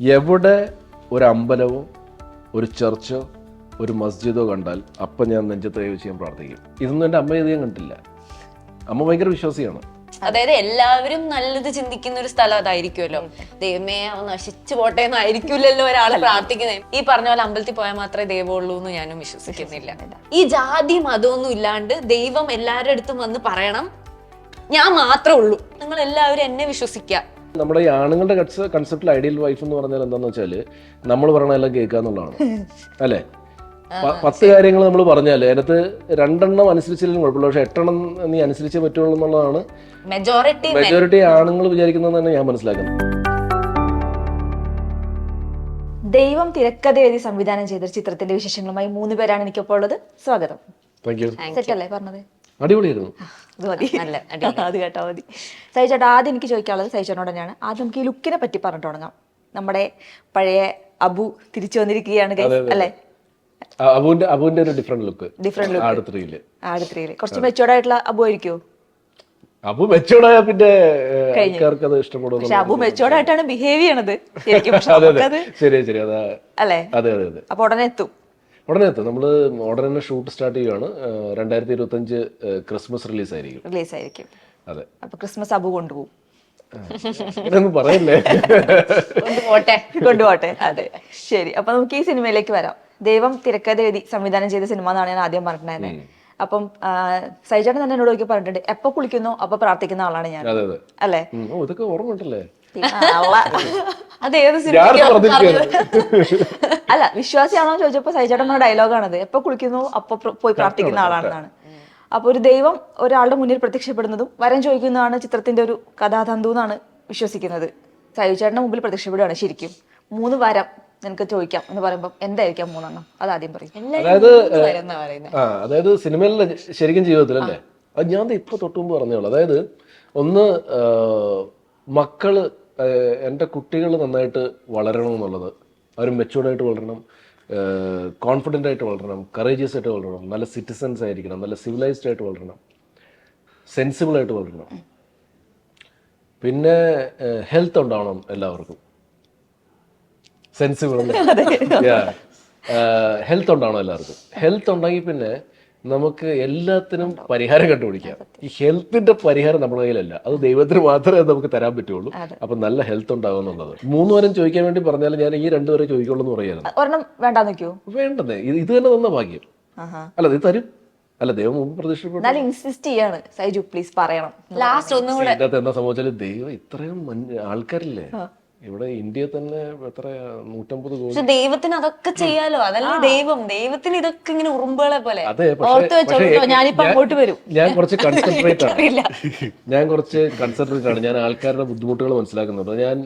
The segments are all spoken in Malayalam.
എവിടെ ഒരു അമ്പലമോ ഒരു ചർച്ചോ ഒരു മസ്ജിദോ കണ്ടാൽ അപ്പം ഞാൻ നെഞ്ചത്ത് കൈ വെച്ച് ഞാൻ പ്രാർത്ഥിക്കും. ഇതൊന്നും എന്റെ അമ്മ ഇത് ഞാൻ കണ്ടില്ല അമ്മ ഭയങ്കര വിശ്വാസിയാണ്. അതായത് എല്ലാവരും നല്ലത് ചിന്തിക്കുന്ന ഒരു സ്ഥലം അതായിരിക്കുമല്ലോ. ദൈവമേ അവൻ നശിച്ചു പോട്ടെ എന്നായിരിക്കില്ലല്ലോ ഒരാൾ പ്രാർത്ഥിക്കുന്നത് ഈ പറഞ്ഞ പോലെ അമ്പലത്തിൽ പോയാൽ മാത്രമേ ദൈവമുള്ളൂ എന്ന് ഞാനും വിശ്വസിക്കുന്നില്ല. ഈ ജാതി മതമൊന്നും ഇല്ലാണ്ട് ദൈവം എല്ലാവരുടെ അടുത്തും വന്ന് പറയണം. ഞാൻ മാത്രമേ ഉള്ളൂ. നിങ്ങൾ എല്ലാവരും എന്നെ വിശ്വസിക്കുക. നമ്മുടെ ഈ ആണുങ്ങളുടെ കൺസെപ്റ്റിൽ ഐഡിയൽ വൈഫ് എന്ന് പറഞ്ഞാൽ എന്താണെന്ന് വെച്ചാൽ നമ്മൾ പറയണതെല്ലാം കേൾക്കുക എന്നുള്ളതാണ്. അല്ലേ? പത്ത് കാര്യങ്ങൾ നമ്മൾ പറഞ്ഞാൽ അതിനകത്ത് രണ്ടെണ്ണം അനുസരിച്ചില്ലെങ്കിലും കുഴപ്പമില്ല. പക്ഷെ എട്ടെണ്ണം നീ അനുസരിച്ചേ പറ്റുള്ളൂ എന്നുള്ളതാണ്. മെജോറിറ്റി മെജോറിറ്റി ആണുങ്ങൾ വിചാരിക്കുന്നതെന്ന് ഞാൻ മനസ്സിലാക്കുന്നത് ദൈവം തിരക്കഥ എഴുതി സംവിധാനം ചെയ്ത ചിത്രത്തിന്റെ വിശേഷങ്ങളുമായി മൂന്ന് പേരാണ് എനിക്കൊപ്പം ഉള്ളത്. സ്വാഗതം. താങ്ക് യു സെറ്റല്ലേ പറഞ്ഞത്? അടിപൊളിയായിരുന്നു. അത് മതി. നല്ല അത് കേട്ടാ മതി. സൈചേട്ടാ ആദ്യം എനിക്ക് ചോദിക്കാനുള്ളത് സൈചേട്ടനോട് തന്നെയാണ്. ആദ്യം നമുക്ക് ഈ ലുക്കിനെ പറ്റി പറഞ്ഞു തുടങ്ങാം. നമ്മുടെ പഴയ അബു തിരിച്ചു വന്നിരിക്കുകയാണ്. അല്ലേ? അബുവിന്റെ അബുവിന്റെ ഒരു ഡിഫറെന്റ് ലുക്ക് ഡിഫറെന്റ് ലുക്ക് ആടുത്രിയിൽ ആടുത്രിയിൽ കുറച്ച് മെച്ചോർഡ് ആയിട്ടുള്ള അബു ആയിരിക്കുമോ അബു മെച്ചോർഡായ പിന്നെ ഏഹ്, ആൾക്കാർക്ക് അത് ഇഷ്ടപ്പെടും പക്ഷെ അബു മെച്ചോർഡ് ആയിട്ടാണ് ബിഹേവ് ചെയ്യണത്. ശരിക്കും പക്ഷെ അതെ. അതെ ശരി ശരി അതാ അല്ലേ? അതെ അതെ അതെ. അപ്പൊ ഉടനെ എത്തും. ഉടനെ എത്തും നമ്മൾ ഉടനെ തന്നെ ഷൂട്ട് സ്റ്റാർട്ട് ചെയ്യുകയാണ് രണ്ടായിരത്തി ഇരുപത്തി അഞ്ച് ക്രിസ്മസ് റിലീസ് ആയിരിക്കും. റിലീസ് ആയിരിക്കും. അതെ. അപ്പൊ ക്രിസ്മസ് അബു കൊണ്ടുപോകും. ഇതൊന്നും പറയല്ലേ? കൊണ്ടുപോട്ടെ കൊണ്ടുപോട്ടെ. അതെ. ശരി. അപ്പൊ നമുക്ക് ഈ സിനിമയിലേക്ക് വരാം. ദൈവം തിരക്കഥ എഴുതി സംവിധാനം ചെയ്ത സിനിമ എന്നാണ് ഞാൻ ആദ്യം പറഞ്ഞിട്ടുണ്ടായിരുന്നത് അപ്പം സൈജാട്ടൻ തന്നെ എന്നോട് നോക്കി പറഞ്ഞിട്ടുണ്ട് എപ്പോ കുളിക്കുന്നു? അപ്പൊ പ്രാർത്ഥിക്കുന്ന ആളാണ് ഞാൻ. അല്ലേ? ഇതൊക്കെ ഓർമ്മ അത് ഏത് സിനിമ അല്ല വിശ്വാസിയാണോ ചോദിച്ചപ്പോ സൈജേട്ടൻ പറഞ്ഞ ഡയലോഗാണത്. എപ്പോ കുളിക്കുന്നു അപ്പൊ പോയി പ്രാർത്ഥിക്കുന്ന ആളാണെന്നാണ്. അപ്പൊ ഒരു ദൈവം ഒരാളുടെ മുന്നിൽ പ്രത്യക്ഷപ്പെടുന്നതും വരം ചോദിക്കുന്നതാണ് ചിത്രത്തിന്റെ ഒരു കഥാതന്തു എന്നാണ് വിശ്വസിക്കുന്നത്. സൈജേട്ടന്റെ മുമ്പിൽ പ്രത്യക്ഷപ്പെടുകയാണ് ശരിക്കും. മൂന്ന് വരം നിനക്ക് ചോദിക്കാം എന്ന് പറയുമ്പോൾ എന്തായിരിക്കാം മൂന്നെണ്ണം? അത് ആദ്യം പറയും. അതായത് അതായത് സിനിമയിലെ ശരിക്കും ജീവിതത്തിലല്ലേ അത് ഞാൻ ദേ ഇപ്പൊ തൊട്ട് മുമ്പ് പറഞ്ഞോളൂ അതായത് ഒന്ന് മക്കൾ എന്റെ കുട്ടികൾ നന്നായിട്ട് വളരണം എന്നുള്ളത്. അവർ മെച്ചൂർഡായിട്ട് വളരണം കോൺഫിഡന്റ് ആയിട്ട് വളരണം കറേജിയസ് ആയിട്ട് വളരണം നല്ല സിറ്റിസൻസ് ആയിരിക്കണം നല്ല സിവിലൈസ്ഡ് ആയിട്ട് വളരണം സെൻസിബിൾ ആയിട്ട് വളരണം. പിന്നെ ഹെൽത്ത് ഉണ്ടാവണം എല്ലാവർക്കും. സെൻസിബിൾ ഹെൽത്ത് ഉണ്ടാവണം എല്ലാവർക്കും. ഹെൽത്ത് ഉണ്ടെങ്കിൽ പിന്നെ നമുക്ക് എല്ലാത്തിനും പരിഹാരം കണ്ടുപിടിക്കാം. ഈ ഹെൽത്തിന്റെ പരിഹാരം നമ്മുടെ കയ്യിലല്ല. അത് ദൈവത്തിന് മാത്രമേ നമുക്ക് തരാൻ പറ്റുള്ളൂ. അപ്പൊ നല്ല ഹെൽത്ത് ഉണ്ടാവും എന്നുള്ളത്. മൂന്ന് വരം ചോദിക്കാൻ വേണ്ടി പറഞ്ഞാൽ ഞാൻ ഈ രണ്ടുപേരെ ചോദിക്കുള്ളൂ എന്ന് പറയായിരുന്നു വേണ്ടാന്ന്. വേണ്ടതേ ഇത് തന്നെ തന്ന ഭാഗ്യം. അല്ല ഇത് തരും. അല്ല ദൈവം മുമ്പ് പ്രതീക്ഷിക്കപ്പെട്ടു ഇൻസിസ്റ്റ് ചെയ്യാണ്. സൈജു പ്ലീസ് പറയണം. ലാസ്റ്റ് ഒന്നും കൂടെ എന്താ സംഭവിച്ചാലും ദൈവം ഇത്രയും ആൾക്കാരില്ലേ? ഇവിടെ ഇന്ത്യ തന്നെ എത്ര നൂറ്റമ്പത് കോടി ദൈവത്തിന് അതൊക്കെ ചെയ്യാലോ? അതല്ലേ ദൈവം. ദൈവത്തിന് ഇതൊക്കെ ഇങ്ങനെ ഉറുമ്പുകളെ പോലെ. അതെ ഓർത്ത് വെച്ചോ കേട്ടോ, ഞാനിപ്പോ അങ്ങോട്ട് വരും. ഞാൻ കുറച്ച് കൺസെൻട്രേറ്റ് ആണ്. ഞാൻ കുറച്ച് കൺസെൻട്രേറ്റ് ആണ്. ഞാൻ ആൾക്കാരുടെ ബുദ്ധിമുട്ടുകൾ മനസ്സിലാക്കുന്നുണ്ട് ഞാൻ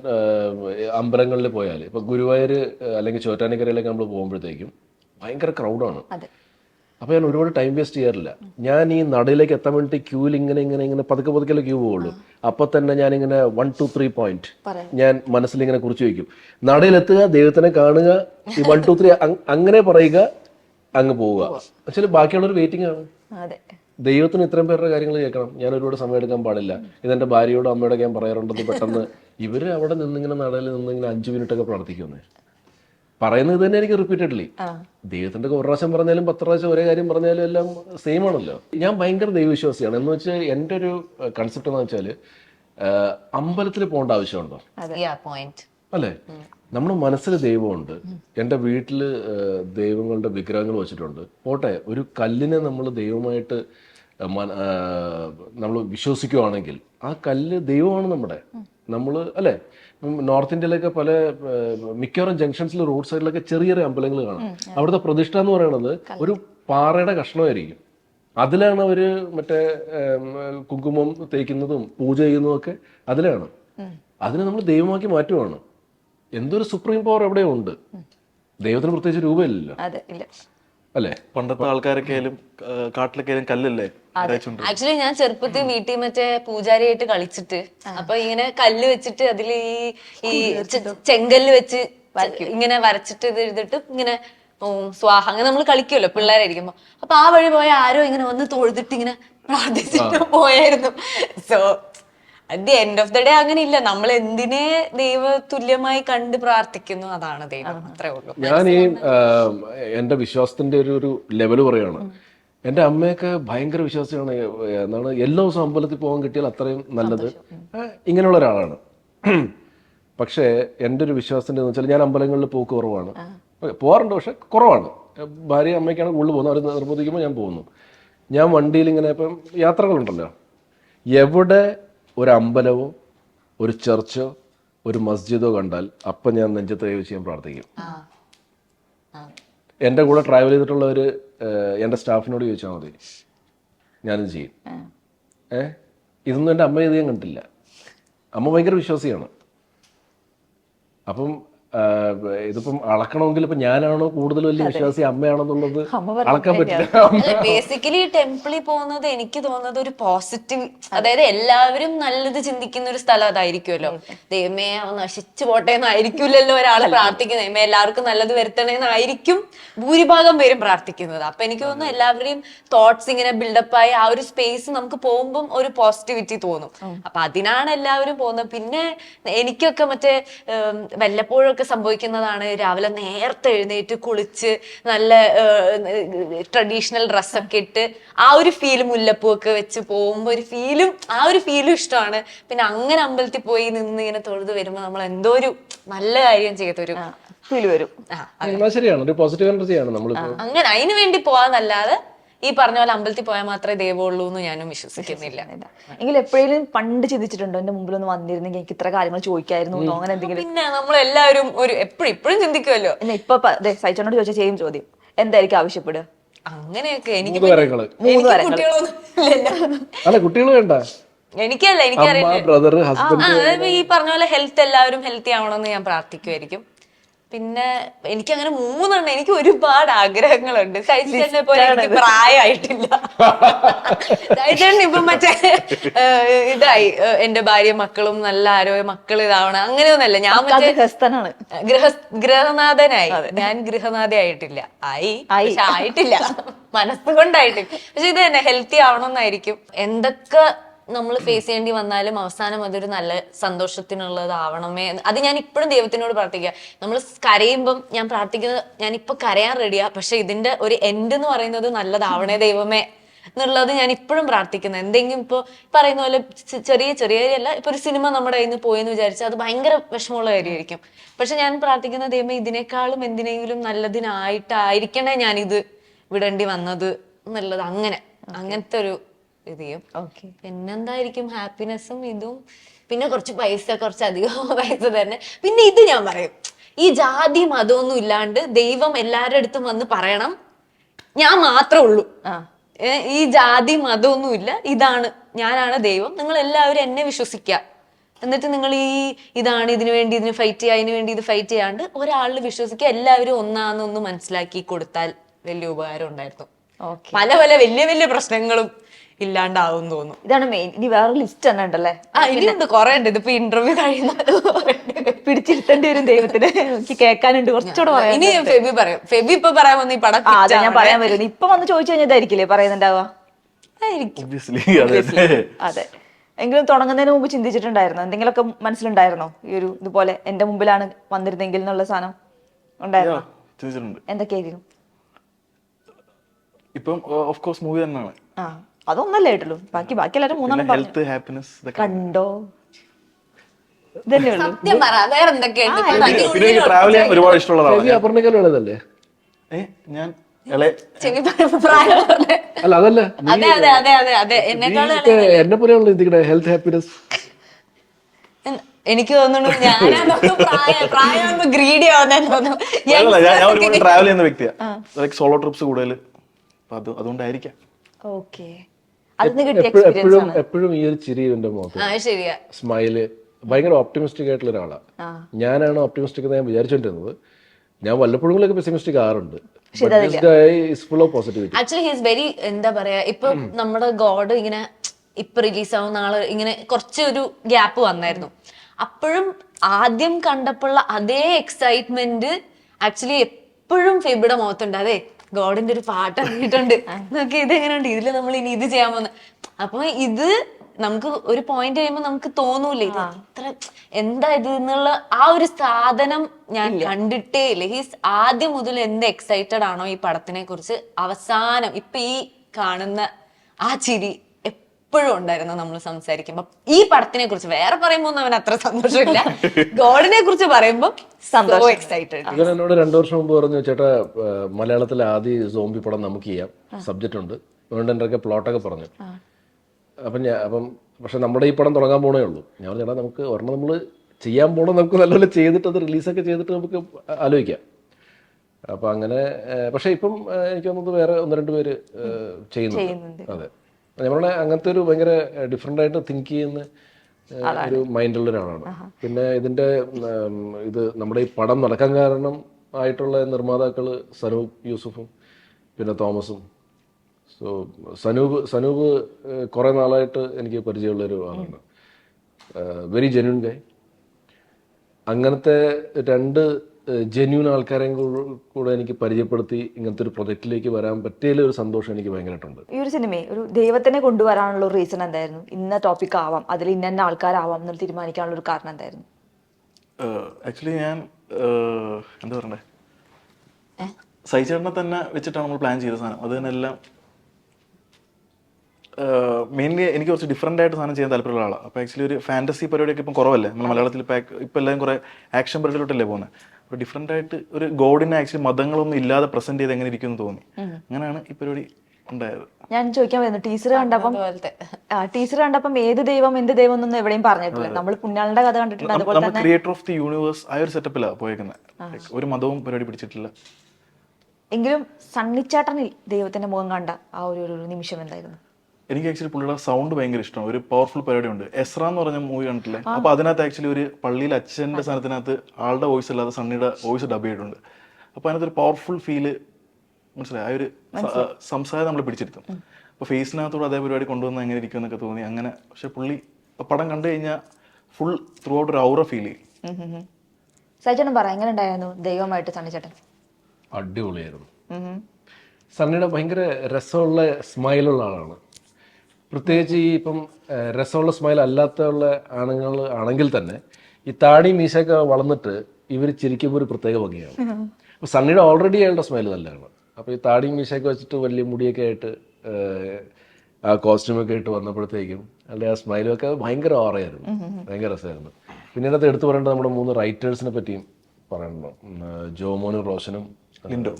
അമ്പലങ്ങളിൽ പോയാൽ ഇപ്പൊ ഗുരുവായൂർ അല്ലെങ്കിൽ ചോറ്റാനിക്കരയിലേക്ക് നമ്മൾ പോകുമ്പോഴത്തേക്കും ഭയങ്കര ക്രൗഡാണ് അതെ. അപ്പോൾ ഞാൻ ഒരുപാട് ടൈം വേസ്റ്റ് ചെയ്യാറില്ല. ഞാൻ ഈ നടയിലേക്ക് എത്താൻ വേണ്ടി ക്യൂവിൽ ഇങ്ങനെ ഇങ്ങനെ ഇങ്ങനെ പതുക്കെ പതുക്കെ ക്യൂ പോവുള്ളൂ. അപ്പോൾ തന്നെ ഞാൻ ഇങ്ങനെ വൺ ടു ത്രീ പോയിന്റ്. ഞാൻ മനസ്സിൽ ഇങ്ങനെ കുറിച്ച് വയ്ക്കും. നടയിലെത്തുക ദൈവത്തിനെ കാണുക ഈ വൺ ടു ത്രീ അങ്ങനെ പറയുക അങ്ങ് പോവുക. പക്ഷേ ബാക്കിയുള്ളവർ വെയിറ്റിംഗ് ആണ്. ദൈവത്തിന് ഇത്രയും പേരുടെ കാര്യങ്ങൾ കേൾക്കണം. ഞാൻ ഒരുപാട് സമയം എടുക്കാൻ പാടില്ല. ഇതെന്റെ ഭാര്യയോടും അമ്മയോടൊക്കെ ഞാൻ പറയാറുണ്ടെന്ന് പെട്ടെന്ന് ഇവർ അവിടെ നിന്നിങ്ങനെ നടയിൽ നിന്നിങ്ങനെ അഞ്ചു മിനിറ്റ് ഒക്കെ പ്രാർത്ഥിക്കുന്നേ പറയുന്നത് തന്നെ എനിക്ക് റിപ്പീറ്റഡ്ലി ദൈവത്തിന്റെ ഒരു പ്രാവശ്യം പറഞ്ഞാലും പത്ത് പ്രാവശ്യം ഒരേ കാര്യം പറഞ്ഞാലും എല്ലാം സെയിം ആണല്ലോ. ഞാൻ ഭയങ്കര ദൈവവിശ്വാസിയാണ്. എന്ന് വെച്ചാൽ എന്റെ ഒരു കൺസെപ്റ്റ് എന്ന് വെച്ചാൽ അമ്പലത്തിൽ പോകേണ്ട ആവശ്യമുണ്ടോ? പോയിന്റ് അല്ലേ? നമ്മുടെ മനസ്സിൽ ദൈവമുണ്ട്. എന്റെ വീട്ടിൽ ദൈവങ്ങളുടെ വിഗ്രഹങ്ങൾ വെച്ചിട്ടുണ്ട്. പോട്ടെ ഒരു കല്ലിനെ നമ്മൾ ദൈവമായിട്ട് നമ്മൾ വിശ്വസിക്കുവാണെങ്കിൽ ആ കല്ല് ദൈവമാണ് നമ്മുടെ. നമ്മൾ അല്ലേ? നോർത്ത് ഇന്ത്യയിലൊക്കെ പല മിക്കവാറും ജംഗ്ഷൻസിൽ റോഡ് സൈഡിലൊക്കെ ചെറിയ ചെറിയ അമ്പലങ്ങൾ കാണാം. അവിടുത്തെ പ്രതിഷ്ഠ എന്ന് പറയുന്നത് ഒരു പാറയുടെ കഷ്ണമായിരിക്കും. അതിലാണ് അവർ മറ്റേ കുങ്കുമം തേക്കുന്നതും പൂജ ചെയ്യുന്നതും ഒക്കെ അതിലാണ്. അതിനെ നമ്മൾ ദൈവമാക്കി മാറ്റുവാണ്. എന്തൊരു സുപ്രീം പവർ എവിടെയുണ്ട് ദൈവത്തിന് പ്രത്യേകിച്ച് രൂപമില്ലല്ലോ. അല്ലേ? പണ്ടത്തെ ആൾക്കാരൊക്കെ ആയാലും ആ, കാട്ടിലൊക്കെ ആയാലും കല്ലല്ലേ ആക്ച്വലി ഞാൻ ചെറുപ്പത്തിൽ വീട്ടിൽ മറ്റേ പൂജാരിയായിട്ട് കളിച്ചിട്ട് അപ്പൊ ഇങ്ങനെ കല്ല് വെച്ചിട്ട് അതിൽ ഈ ഈ ചെങ്കല്ല് വെച്ച് ഇങ്ങനെ വരച്ചിട്ട് ഇത് എഴുതിട്ട് ഇങ്ങനെ സ്വാഹ അങ്ങനെ നമ്മൾ കളിക്കുമല്ലോ പിള്ളേരായിരിക്കുമ്പോ. അപ്പൊ ആ വഴി പോയ ആരോ ഇങ്ങനെ വന്ന് തൊഴുതിട്ട് ഇങ്ങനെ പ്രാർത്ഥിച്ചിട്ട് പോയായിരുന്നു. So at the end of the day അങ്ങനെ ഇല്ല നമ്മൾ എന്തിനെ ദൈവ തുല്യമായി കണ്ട് പ്രാർത്ഥിക്കുന്നു അതാണ് ദൈവം. അത്രേ ഉള്ളൂ. ഞാൻ ഈ എന്റെ വിശ്വാസത്തിന്റെ ഒരു ഒരു ലെവൽ പറയാണ്. എന്റെ അമ്മയൊക്കെ ഭയങ്കര വിശ്വാസിയാണ്. എന്താണ് എല്ലാ ദിവസവും അമ്പലത്തിൽ പോകാൻ കിട്ടിയാൽ അത്രയും നല്ലത്. ഇങ്ങനെയുള്ള ഒരാളാണ്. പക്ഷേ എന്റെ ഒരു വിശ്വാസത്തിന്റെ എന്ന് വെച്ചാൽ ഞാൻ അമ്പലങ്ങളിൽ പോക്ക് കുറവാണ്. പോകാറുണ്ട് പക്ഷെ കുറവാണ്. ഭാര്യ അമ്മയ്ക്കാണ് കൂടുതൽ പോകുന്നത്. അവർ നിർബന്ധിക്കുമ്പോൾ ഞാൻ പോകുന്നു. ഞാൻ വണ്ടിയിൽ ഇങ്ങനെ ഇപ്പം യാത്രകളുണ്ടല്ലോ. എവിടെ ഒരു അമ്പലമോ ഒരു ചർച്ചോ ഒരു മസ്ജിദോ കണ്ടാൽ അപ്പം ഞാൻ നെഞ്ചത്ത് കൈവച്ച് ഞാൻ പ്രാർത്ഥിക്കും എന്റെ കൂടെ ട്രാവൽ ചെയ്തിട്ടുള്ളവർ എന്റെ സ്റ്റാഫിനോട് ചോദിച്ചാൽ മതി. ഞാനും ചെയ്യും. ഏ? ഇതൊന്നും എന്റെ അമ്മ ചെയ്ത് ഞാൻ കണ്ടില്ല അമ്മ ഭയങ്കര വിശ്വാസിയാണ്. അപ്പം ഇതിപ്പം അളക്കണമെങ്കിൽ ഇപ്പൊ ഞാനാണോ കൂടുതൽ വലിയ വിശ്വാസി അമ്മയാണെന്നുള്ളത് അളക്കാൻ പറ്റില്ല. ബേസിക്കലി ടെമ്പിളിൽ പോകുന്നത് എനിക്ക് തോന്നുന്നത് ഒരു പോസിറ്റീവ് അതായത് എല്ലാവരും നല്ലത് ചിന്തിക്കുന്ന ഒരു സ്ഥലം അതായിരിക്കുമല്ലോ. ദൈവമേ അവൻ നശിച്ചു പോട്ടെ എന്നായിരിക്കില്ലല്ലോ ഒരാൾ പ്രാർത്ഥിക്കുന്നത്. ദൈവമേ എല്ലാവർക്കും നല്ലത് വരുത്തണേന്നായിരിക്കും ഭൂരിഭാഗം പേരും പ്രാർത്ഥിക്കുന്നത്. അപ്പൊ എനിക്ക് തോന്നുന്നു എല്ലാവരുടെയും തോട്ട്സ് ഇങ്ങനെ ബിൽഡപ്പ് ആയി ആ ഒരു സ്പേസ് നമുക്ക് പോകുമ്പം ഒരു പോസിറ്റിവിറ്റി തോന്നും. അപ്പൊ അതിനാണ് എല്ലാവരും പോകുന്നത്. പിന്നെ എനിക്കൊക്കെ മറ്റേ ഉം, വല്ലപ്പോഴൊക്കെ സംഭവിക്കുന്നതാണ്. രാവിലെ നേരത്തെ എഴുന്നേറ്റ് കുളിച്ച് നല്ല ട്രഡീഷണൽ ഡ്രസ്സൊക്കെ ഇട്ട് ആ ഒരു ഫീൽ മുല്ലപ്പൂവൊക്കെ വെച്ച് പോകുമ്പോൾ ഒരു ഫീലും ആ ഒരു ഫീലും ഇഷ്ടമാണ്. പിന്നെ അങ്ങനെ അമ്പലത്തിൽ പോയി നിന്ന് ഇങ്ങനെ തൊഴുത് വരുമ്പോൾ നമ്മൾ എന്തോ ഒരു നല്ല കാര്യം ചെയ്തൊരു ഫീൽ വരും. ശരിയാണ്. ഒരു പോസിറ്റീവ് എനർജിയാണ് നമ്മൾ അങ്ങനെ അതിനു വേണ്ടി പോവാന്നല്ലാതെ ഈ പറഞ്ഞ പോലെ അമ്പലത്തിൽ പോയാൽ മാത്രമേ ദൈവമുള്ളൂ എന്ന് ഞാനും വിശ്വസിക്കുന്നില്ല. എങ്കിൽ എപ്പോഴേലും പണ്ട് ചിന്തിച്ചിട്ടുണ്ടോ? എന്റെ മുമ്പിൽ ഒന്ന് വന്നിരുന്നെങ്കിൽ എനിക്ക് ഇത്ര കാര്യങ്ങൾ ചോദിക്കായിരുന്നു അങ്ങനെ എന്തെങ്കിലും? പിന്നെ നമ്മൾ എല്ലാവരും ഒരു എപ്പോഴും ഇപ്പോഴും ചിന്തിക്കുമല്ലോ എന്നെ ഇപ്പൊ സൈച്ചോനോട് ചോദിച്ച ചെയ്യും ചോദ്യം. എന്തായിരിക്കും ആവശ്യപ്പെടുക? അങ്ങനെയൊക്കെ എനിക്ക് കുട്ടികളൊന്നും അല്ല കുട്ടികൾ വേണ്ട. എനിക്കല്ല എനിക്കറിയില്ല ആ, ഈ പറഞ്ഞ പോലെ ഹെൽത്ത് എല്ലാവരും ഹെൽത്തി ആവണമെന്ന് ഞാൻ പ്രാർത്ഥിക്കുമായിരിക്കും പിന്നെ എനിക്ക് അങ്ങനെ മൂന്നെണ്ണം എനിക്ക് ഒരുപാട് ആഗ്രഹങ്ങളുണ്ട്. കഴിച്ചെ പോലെ എനിക്ക് പ്രായമായിട്ടില്ല. ഇപ്പം മറ്റേ ഇതായി. എന്റെ ഭാര്യ മക്കളും നല്ല ആരോഗ്യ മക്കൾ ഇതാവണം അങ്ങനെയൊന്നല്ല ഞാൻ മറ്റേ ഹസ്തനാണ് ഗൃഹ ഗൃഹനാഥനായി. ഞാൻ ഗൃഹനാഥ ആയിട്ടില്ല ആയി. പക്ഷെ ആയിട്ടില്ല. മനസ്സുകൊണ്ടായിട്ടില്ല. പക്ഷെ ഇത് തന്നെ ഹെൽത്തി ആവണമെന്നായിരിക്കും എന്തൊക്കെ നമ്മൾ ഫേസ് ചെയ്യേണ്ടി വന്നാലും അവസാനം അതൊരു നല്ല സന്തോഷത്തിനുള്ളതാവണമേ അത് ഞാൻ ഇപ്പോഴും ദൈവത്തിനോട് പ്രാർത്ഥിക്കുക. നമ്മൾ കരയുമ്പം ഞാൻ പ്രാർത്ഥിക്കുന്നത് ഞാൻ ഇപ്പൊ കരയാൻ റെഡിയാ പക്ഷെ ഇതിന്റെ ഒരു എൻഡ് എന്ന് പറയുന്നത് നല്ലതാവണേ ദൈവമേ എന്നുള്ളത് ഞാൻ ഇപ്പോഴും പ്രാർത്ഥിക്കുന്നത് എന്തെങ്കിലും ഇപ്പോൾ പറയുന്ന പോലെ ചെറിയ ചെറിയ കാര്യമല്ല ഇപ്പൊ ഒരു സിനിമ നമ്മുടെ കയ്യിൽ നിന്ന് പോയെന്ന് വിചാരിച്ചാൽ അത് ഭയങ്കര വിഷമമുള്ള കാര്യമായിരിക്കും. പക്ഷെ ഞാൻ പ്രാർത്ഥിക്കുന്ന ദൈവം ഇതിനേക്കാളും എന്തിനെങ്കിലും നല്ലതിനായിട്ടായിരിക്കണേ ഞാനിത് വിടേണ്ടി വന്നത് എന്നുള്ളത്. അങ്ങനെ അങ്ങനത്തെ ഒരു ഇത് ചെയ്യും. ഓക്കെ. പിന്നെന്തായിരിക്കും? ഹാപ്പിനെസ്സും ഇതും. പിന്നെ കുറച്ച് പൈസ കുറച്ച് അധികം പൈസ തന്നെ. പിന്നെ ഇത് ഞാൻ പറയും. ഈ ജാതി മതമൊന്നും ഇല്ലാണ്ട് ദൈവം എല്ലാവരുടെ അടുത്തും വന്ന് പറയണം. ഞാൻ മാത്രമേ ഉള്ളൂ. ഈ ജാതി മതമൊന്നും ഇല്ല. ഇതാണ്. ഞാനാണ് ദൈവം. നിങ്ങൾ എല്ലാവരും എന്നെ വിശ്വസിക്കുക എന്നിട്ട് നിങ്ങൾ ഈ ഇതാണ് ഇതിനു വേണ്ടി ഇതിന് ഫൈറ്റ് ചെയ്യുക അതിനു വേണ്ടി ഇത് ഫൈറ്റ് ചെയ്യാണ്ട് ഒരാളിൽ വിശ്വസിക്കുക എല്ലാവരും ഒന്നാന്നൊന്ന് മനസ്സിലാക്കി കൊടുത്താൽ വലിയ ഉപകാരം ഉണ്ടായിരുന്നു. പല പല വലിയ വലിയ പ്രശ്നങ്ങളും. ഇല്ലാണ്ടാവും തോന്നുന്നു. ഇതാണ് മെയിൻ ഇനി വേറെ ലിസ്റ്റ് തന്നെ ഉണ്ടല്ലേ? ആ ഇനിയുണ്ട് കുറെ ഉണ്ട് ഇതിപ്പോ ഇന്റർവ്യൂ കഴിയുന്ന പിടിച്ചിരുത്തേണ്ടി വരും ദൈവത്തിന്. എനിക്ക് കേൾക്കാനുണ്ട്. കുറച്ചുകൂടെ പറയാം. ഇനി ഫെബി പറയും. ഫെബി ഇപ്പൊ പറയാൻ വന്ന ഈ പടം ആ അതെ ഞാൻ പറയാൻ വരുന്നു ഇപ്പൊ വന്ന് ചോദിച്ചു കഴിഞ്ഞാൽ ഇതായിരിക്കില്ലേ പറയുന്നുണ്ടാവുക? അതെ. അതെ. എങ്കിലും തുടങ്ങുന്നതിന് മുമ്പ് ചിന്തിച്ചിട്ടുണ്ടായിരുന്നോ? എന്തെങ്കിലുമൊക്കെ മനസ്സിലുണ്ടായിരുന്നോ? ഈ ഒരു ഇതുപോലെ എന്റെ മുമ്പിലാണ് വന്നിരുന്നെങ്കിൽ എന്നുള്ള സാധനം ഉണ്ടായിരുന്നോ? എന്തൊക്കെയായിരുന്നു? ഇപ്പം ഓഫ് കോഴ്സ് മൂവി തന്നെയാണ്. ആ. അതൊന്നല്ലേ ആയിട്ടുള്ളൂ ബാക്കി ബാക്കി എല്ലാവരും മൂന്നെണ്ണം പറഞ്ഞു. ഹെൽത്ത് ഹാപ്പിനെസ് ഇതൊക്കെ. കണ്ടോ? ഉള്ളൂ. സത്യം പറ വേറെ എന്തൊക്കെയുണ്ട് ഇപ്പൊ അതിനുള്ളിൽ പിന്നെ എനിക്ക് ട്രാവൽ ചെയ്യാൻ ഒരുപാട് ഇഷ്ടമുള്ള ആളാണ് അപർണിക്കലും ഞാൻ ഇളയ ചെവി പറയുമ്പോ പ്രായം. അല്ല അതല്ല. അതെ അതെ അതെ അതെ അതെ. എന്നെക്കാളും എന്നെ പോലെയാണല്ലോ ഇതിക്കടെ ഹെൽത്ത് ഹാപ്പിനെസ് എൻ- എനിക്ക് തോന്നുന്നു ഞാനാണ് പ്രായം പ്രായം ഗ്രീഡി ഞാൻ ഞാൻ ഒരുപാട് ട്രാവൽ ചെയ്യുന്ന വ്യക്തിയാണ് ലൈക്ക് സോളോ ട്രിപ്സ് കൂടുതൽ അത് അതുകൊണ്ടായിരിക്കാം. ഓക്കെ എപ്പോഴും എപ്പോഴും ഈ ഒരു ചിരി എന്റെ മുഖത്ത് സ്മൈൽ ഭയങ്കര ഓപ്റ്റിമിസ്റ്റിക് ആയിട്ടുള്ള ഒരാളാണ് ഞാനാണ് ഓപ്റ്റിമിസ്റ്റിക് എന്ന് ഞാൻ വിചാരിച്ചോണ്ടിരുന്നത്. ഞാൻ വല്ലപ്പോഴും പെസിമിസ്റ്റിക് ആറുണ്ട് ആക്ച്വലി ഹിസ് വെരി എന്താ പറയാ ഇപ്പൊ നമ്മുടെ ഗോഡ് ഇങ്ങനെ ഇപ്പൊ റിലീസ് ആവുന്ന ആൾ ഇങ്ങനെ കുറച്ചൊരു ഗ്യാപ്പ് വന്നായിരുന്നു. അപ്പോഴും ആദ്യം കണ്ടപ്പോഴുള്ള അതേ എക്സൈറ്റ്മെന്റ് ആക്ച്വലി എപ്പോഴും ഫെബിയുടെ മുഖത്തുണ്ട്. അതെ ഗോഡിന്റെ ഒരു പാട്ട് ഇറങ്ങിയിട്ടുണ്ട്. നോക്കി ഇത് എങ്ങനെയുണ്ട്? ഇതിൽ നമ്മൾ ഇനി ഇത് ചെയ്യാൻ പോകുന്ന അപ്പൊ ഇത് നമുക്ക് ഒരു പോയിന്റ് കഴിയുമ്പോൾ നമുക്ക് തോന്നൂലേ ഇത് എത്ര എന്താ ഇത് എന്നുള്ള ആ ഒരു സാധനം ഞാൻ കണ്ടിട്ടേ ഇല്ല. ഹീസ് ആദ്യം മുതൽ എന്ത് എക്സൈറ്റഡ് ആണോ ഈ പടത്തിനെ കുറിച്ച് അവസാനം ഇപ്പൊ ഈ കാണുന്ന ആ ചിരി. എപ്പോഴും ഉണ്ടായിരുന്നു നമ്മൾ സംസാരിക്കുമ്പോ. ഈ പടത്തിനെ കുറിച്ച് വേറെ പറയുമ്പോൾ അവൻ അത്ര സന്തോഷമില്ല. ഗോഡിനെ കുറിച്ച് പറയുമ്പോ സന്തോഷം. എക്സൈറ്റഡ് ഇവൻ എന്നോട് രണ്ടു വർഷം മുമ്പ് പറഞ്ഞു ചേട്ടാ മലയാളത്തിലെ ആദ്യ സോംബി പടം നമുക്ക് ചെയ്യാം. സബ്ജക്റ്റ് ഉണ്ട്. അതുകൊണ്ട് എന്റെ ഒക്കെ പ്ലോട്ടൊക്കെ പറഞ്ഞു അപ്പം ഞാൻ അപ്പം പക്ഷെ നമ്മുടെ ഈ പടം തുടങ്ങാൻ പോണേ ഉള്ളൂ. ഞാൻ പറഞ്ഞാൽ ചേട്ടാ നമുക്ക് ഒരെണ്ണം നമ്മൾ ചെയ്യാൻ പോകണം നമുക്ക് നല്ലപോലെ ചെയ്തിട്ട് അത് റിലീസൊക്കെ ചെയ്തിട്ട് നമുക്ക് ആലോചിക്കാം. അപ്പോൾ അങ്ങനെ പക്ഷേ പക്ഷെ ഇപ്പം എനിക്ക് തോന്നുന്നത് വേറെ ഒന്ന് രണ്ട് പേര് ചെയ്യുന്നുണ്ട്. അതെ. നമ്മളെ അങ്ങനത്തെ ഒരു ഭയങ്കര ഡിഫറെന്റ് ആയിട്ട് തിങ്ക് ചെയ്യുന്ന ഒരു മൈൻഡുള്ള ഒരാളാണ്. പിന്നെ ഇതിന്റെ ഇത് നമ്മുടെ ഈ പടം നടക്കാൻ കാരണം ആയിട്ടുള്ള നിർമ്മാതാക്കൾ സനൂപ് യൂസുഫും പിന്നെ തോമസും. സോ സനൂപ് സനൂപ് കുറേ നാളായിട്ട് എനിക്ക് പരിചയമുള്ള ഒരു ആളാണ് വെരി ജെന്യൂൻ ഗൈ അങ്ങനത്തെ രണ്ട് ജെന്യൂൻ ആൾക്കാരെയും കൂടെ എനിക്ക് പരിചയപ്പെടുത്തി ഇങ്ങനത്തെ ഒരു പ്രൊജക്റ്റിലേക്ക് വരാൻ പറ്റിയതിൽ ഒരു സന്തോഷം എനിക്ക് ഭയങ്കരമായിട്ടുണ്ട്. ഈ ഒരു സിനിമയെ ഒരു ദൈവത്തിനെ കൊണ്ടുവരാനുള്ള ഒരു റീസൺ എന്തായിരുന്നു? ഇന്ന ടോപ്പിക് ആവാം അതിൽ ഇന്ന ഇന്ന ആൾക്കാരാവാം എന്ന് തീരുമാനിക്കാനുള്ള ഒരു കാരണം എന്തായിരുന്നു? ആക്ച്വലി ഞാൻ എന്താ പറയണ്ടേ? സൈചേട്ടനെ തന്നെ വെച്ചിട്ടാണ് നമ്മൾ പ്ലാൻ ചെയ്ത സാധനം. അത് തന്നെ എല്ലാം മെയിൻലി എനിക്ക് കുറച്ച് ഡിഫറെന്റ് ആയിട്ട് സാധനം ചെയ്യാൻ താല്പര്യമുള്ള ആളാണ് അപ്പോൾ ആക്ച്വലി ഒരു ഫാന്റസി പരിപാടിയൊക്കെ ഇപ്പം കുറവല്ലേ? നമ്മൾ മലയാളത്തിൽ ഇപ്പോൾ ഇപ്പം എല്ലാവരും കുറേ ആക്ഷൻ പരിപാടിയിലോട്ടല്ലേ പോകുന്നത് അപ്പോൾ ഡിഫറെന്റ് ആയിട്ട് ഒരു ഗോഡിനെ ആക്ച്വലി മതങ്ങളൊന്നും ഇല്ലാതെ പ്രസന്റ് ചെയ്ത് എങ്ങനെ ഇരിക്കുമെന്ന് തോന്നി. അങ്ങനെയാണ് ഈ പരിപാടി ഉണ്ടായത്. ഞാൻ ചോദിക്കാൻ വരുന്നു ടീച്ചർ കണ്ടപ്പം ആ ടീച്ചർ കണ്ടപ്പം ഏത് ദൈവം എന്ത് ദൈവം എന്നൊന്നും എവിടെയും പറഞ്ഞിട്ടില്ല. നമ്മൾ പുണ്യാളുടെ കഥ കണ്ടിട്ടുണ്ട്. അതുപോലെ തന്നെ ക്രിയേറ്റർ ഓഫ് ദി യൂണിവേഴ്സ് ആ ഒരു സെറ്റപ്പിലാണ് പോയേക്കുന്നത് ഒരു മതവും പരിപാടി പിടിച്ചിട്ടില്ല. എങ്കിലും സണ്ണിച്ചാട്ടനിൽ ദൈവത്തിന്റെ മുഖം കണ്ട ആ ഒരു ഒരു നിമിഷം എന്തായിരുന്നു? എനിക്ക് ആക്ച്വലി പുള്ളിയുടെ സൗണ്ട് ഭയങ്കര ഇഷ്ടമാണ്. ഒരു പവർഫുൾ പരിപാടി ഉണ്ട്. എസ്ര എന്ന് പറഞ്ഞ മൂവി കണ്ടിട്ടില്ലേ? അപ്പൊ അതിനകത്ത് ആക്ച്വലി ഒരു പള്ളിയിൽ അച്ഛന്റെ സ്ഥാനത്തിനകത്ത് ആളുടെ വോയിസ് അല്ലാതെ സണ്ണിയുടെ വോയിസ് ഡബ് ചെയ്തിട്ടുണ്ട്. അപ്പൊ അതിനകത്ത് ഒരു പവർഫുൾ ഫീൽ മനസ്സിലായി? ആ ഒരു സംസാരം നമ്മൾ പിടിച്ചെടുക്കും അപ്പൊ ഫേസിനകത്തോട് അതേ പരിപാടി കൊണ്ടുവന്ന് എങ്ങനെ ഇരിക്കും എന്നൊക്കെ തോന്നി. അങ്ങനെ പക്ഷെ പുള്ളി പടം കണ്ടു കഴിഞ്ഞാൽ ഫുൾ ത്രൂ ഔട്ട് ഒരു ഔറ ഫീൽ ചെയ്യും. സജനം പറ എങ്ങനെ ഉണ്ടായിരുന്നു ദൈവമായിട്ട് സണ്ണിച്ചേട്ടൻ അടിപൊളിയായിരുന്നു. സണ്ണിയുടെ ഭയങ്കര രസമുള്ള സ്മൈലുള്ള ആളാണ്. പ്രത്യേകിച്ച് ഈ ഇപ്പം രസമുള്ള സ്മൈൽ അല്ലാത്തുള്ള ആണുങ്ങൾ ആണെങ്കിൽ തന്നെ ഈ താടി മീശയൊക്കെ വളർന്നിട്ട് ഇവർ ചിരിക്കുമ്പോൾ ഒരു പ്രത്യേക ഭംഗിയാണ്. അപ്പോൾ സണ്ണിയുടെ ഓൾറെഡി അയാളുടെ സ്മൈൽ നല്ലതാണ്. അപ്പോൾ ഈ താടി മീശയൊക്കെ വെച്ചിട്ട് വലിയ മുടിയൊക്കെ ആയിട്ട് ആ കോസ്റ്റ്യൂമൊക്കെ ഇട്ട് വന്നപ്പോഴത്തേക്കും അല്ലെ ആ സ്മൈലും ഒക്കെ ഭയങ്കര ഓറയായിരുന്നു ഭയങ്കര രസമായിരുന്നു. പിന്നെ അതിനകത്ത് എടുത്തു പറയേണ്ടത് നമ്മുടെ മൂന്ന് റൈറ്റേഴ്സിനെ പറ്റിയും പറയണല്ലോ ജോമോനും റോഷനും ലിൻഡോ.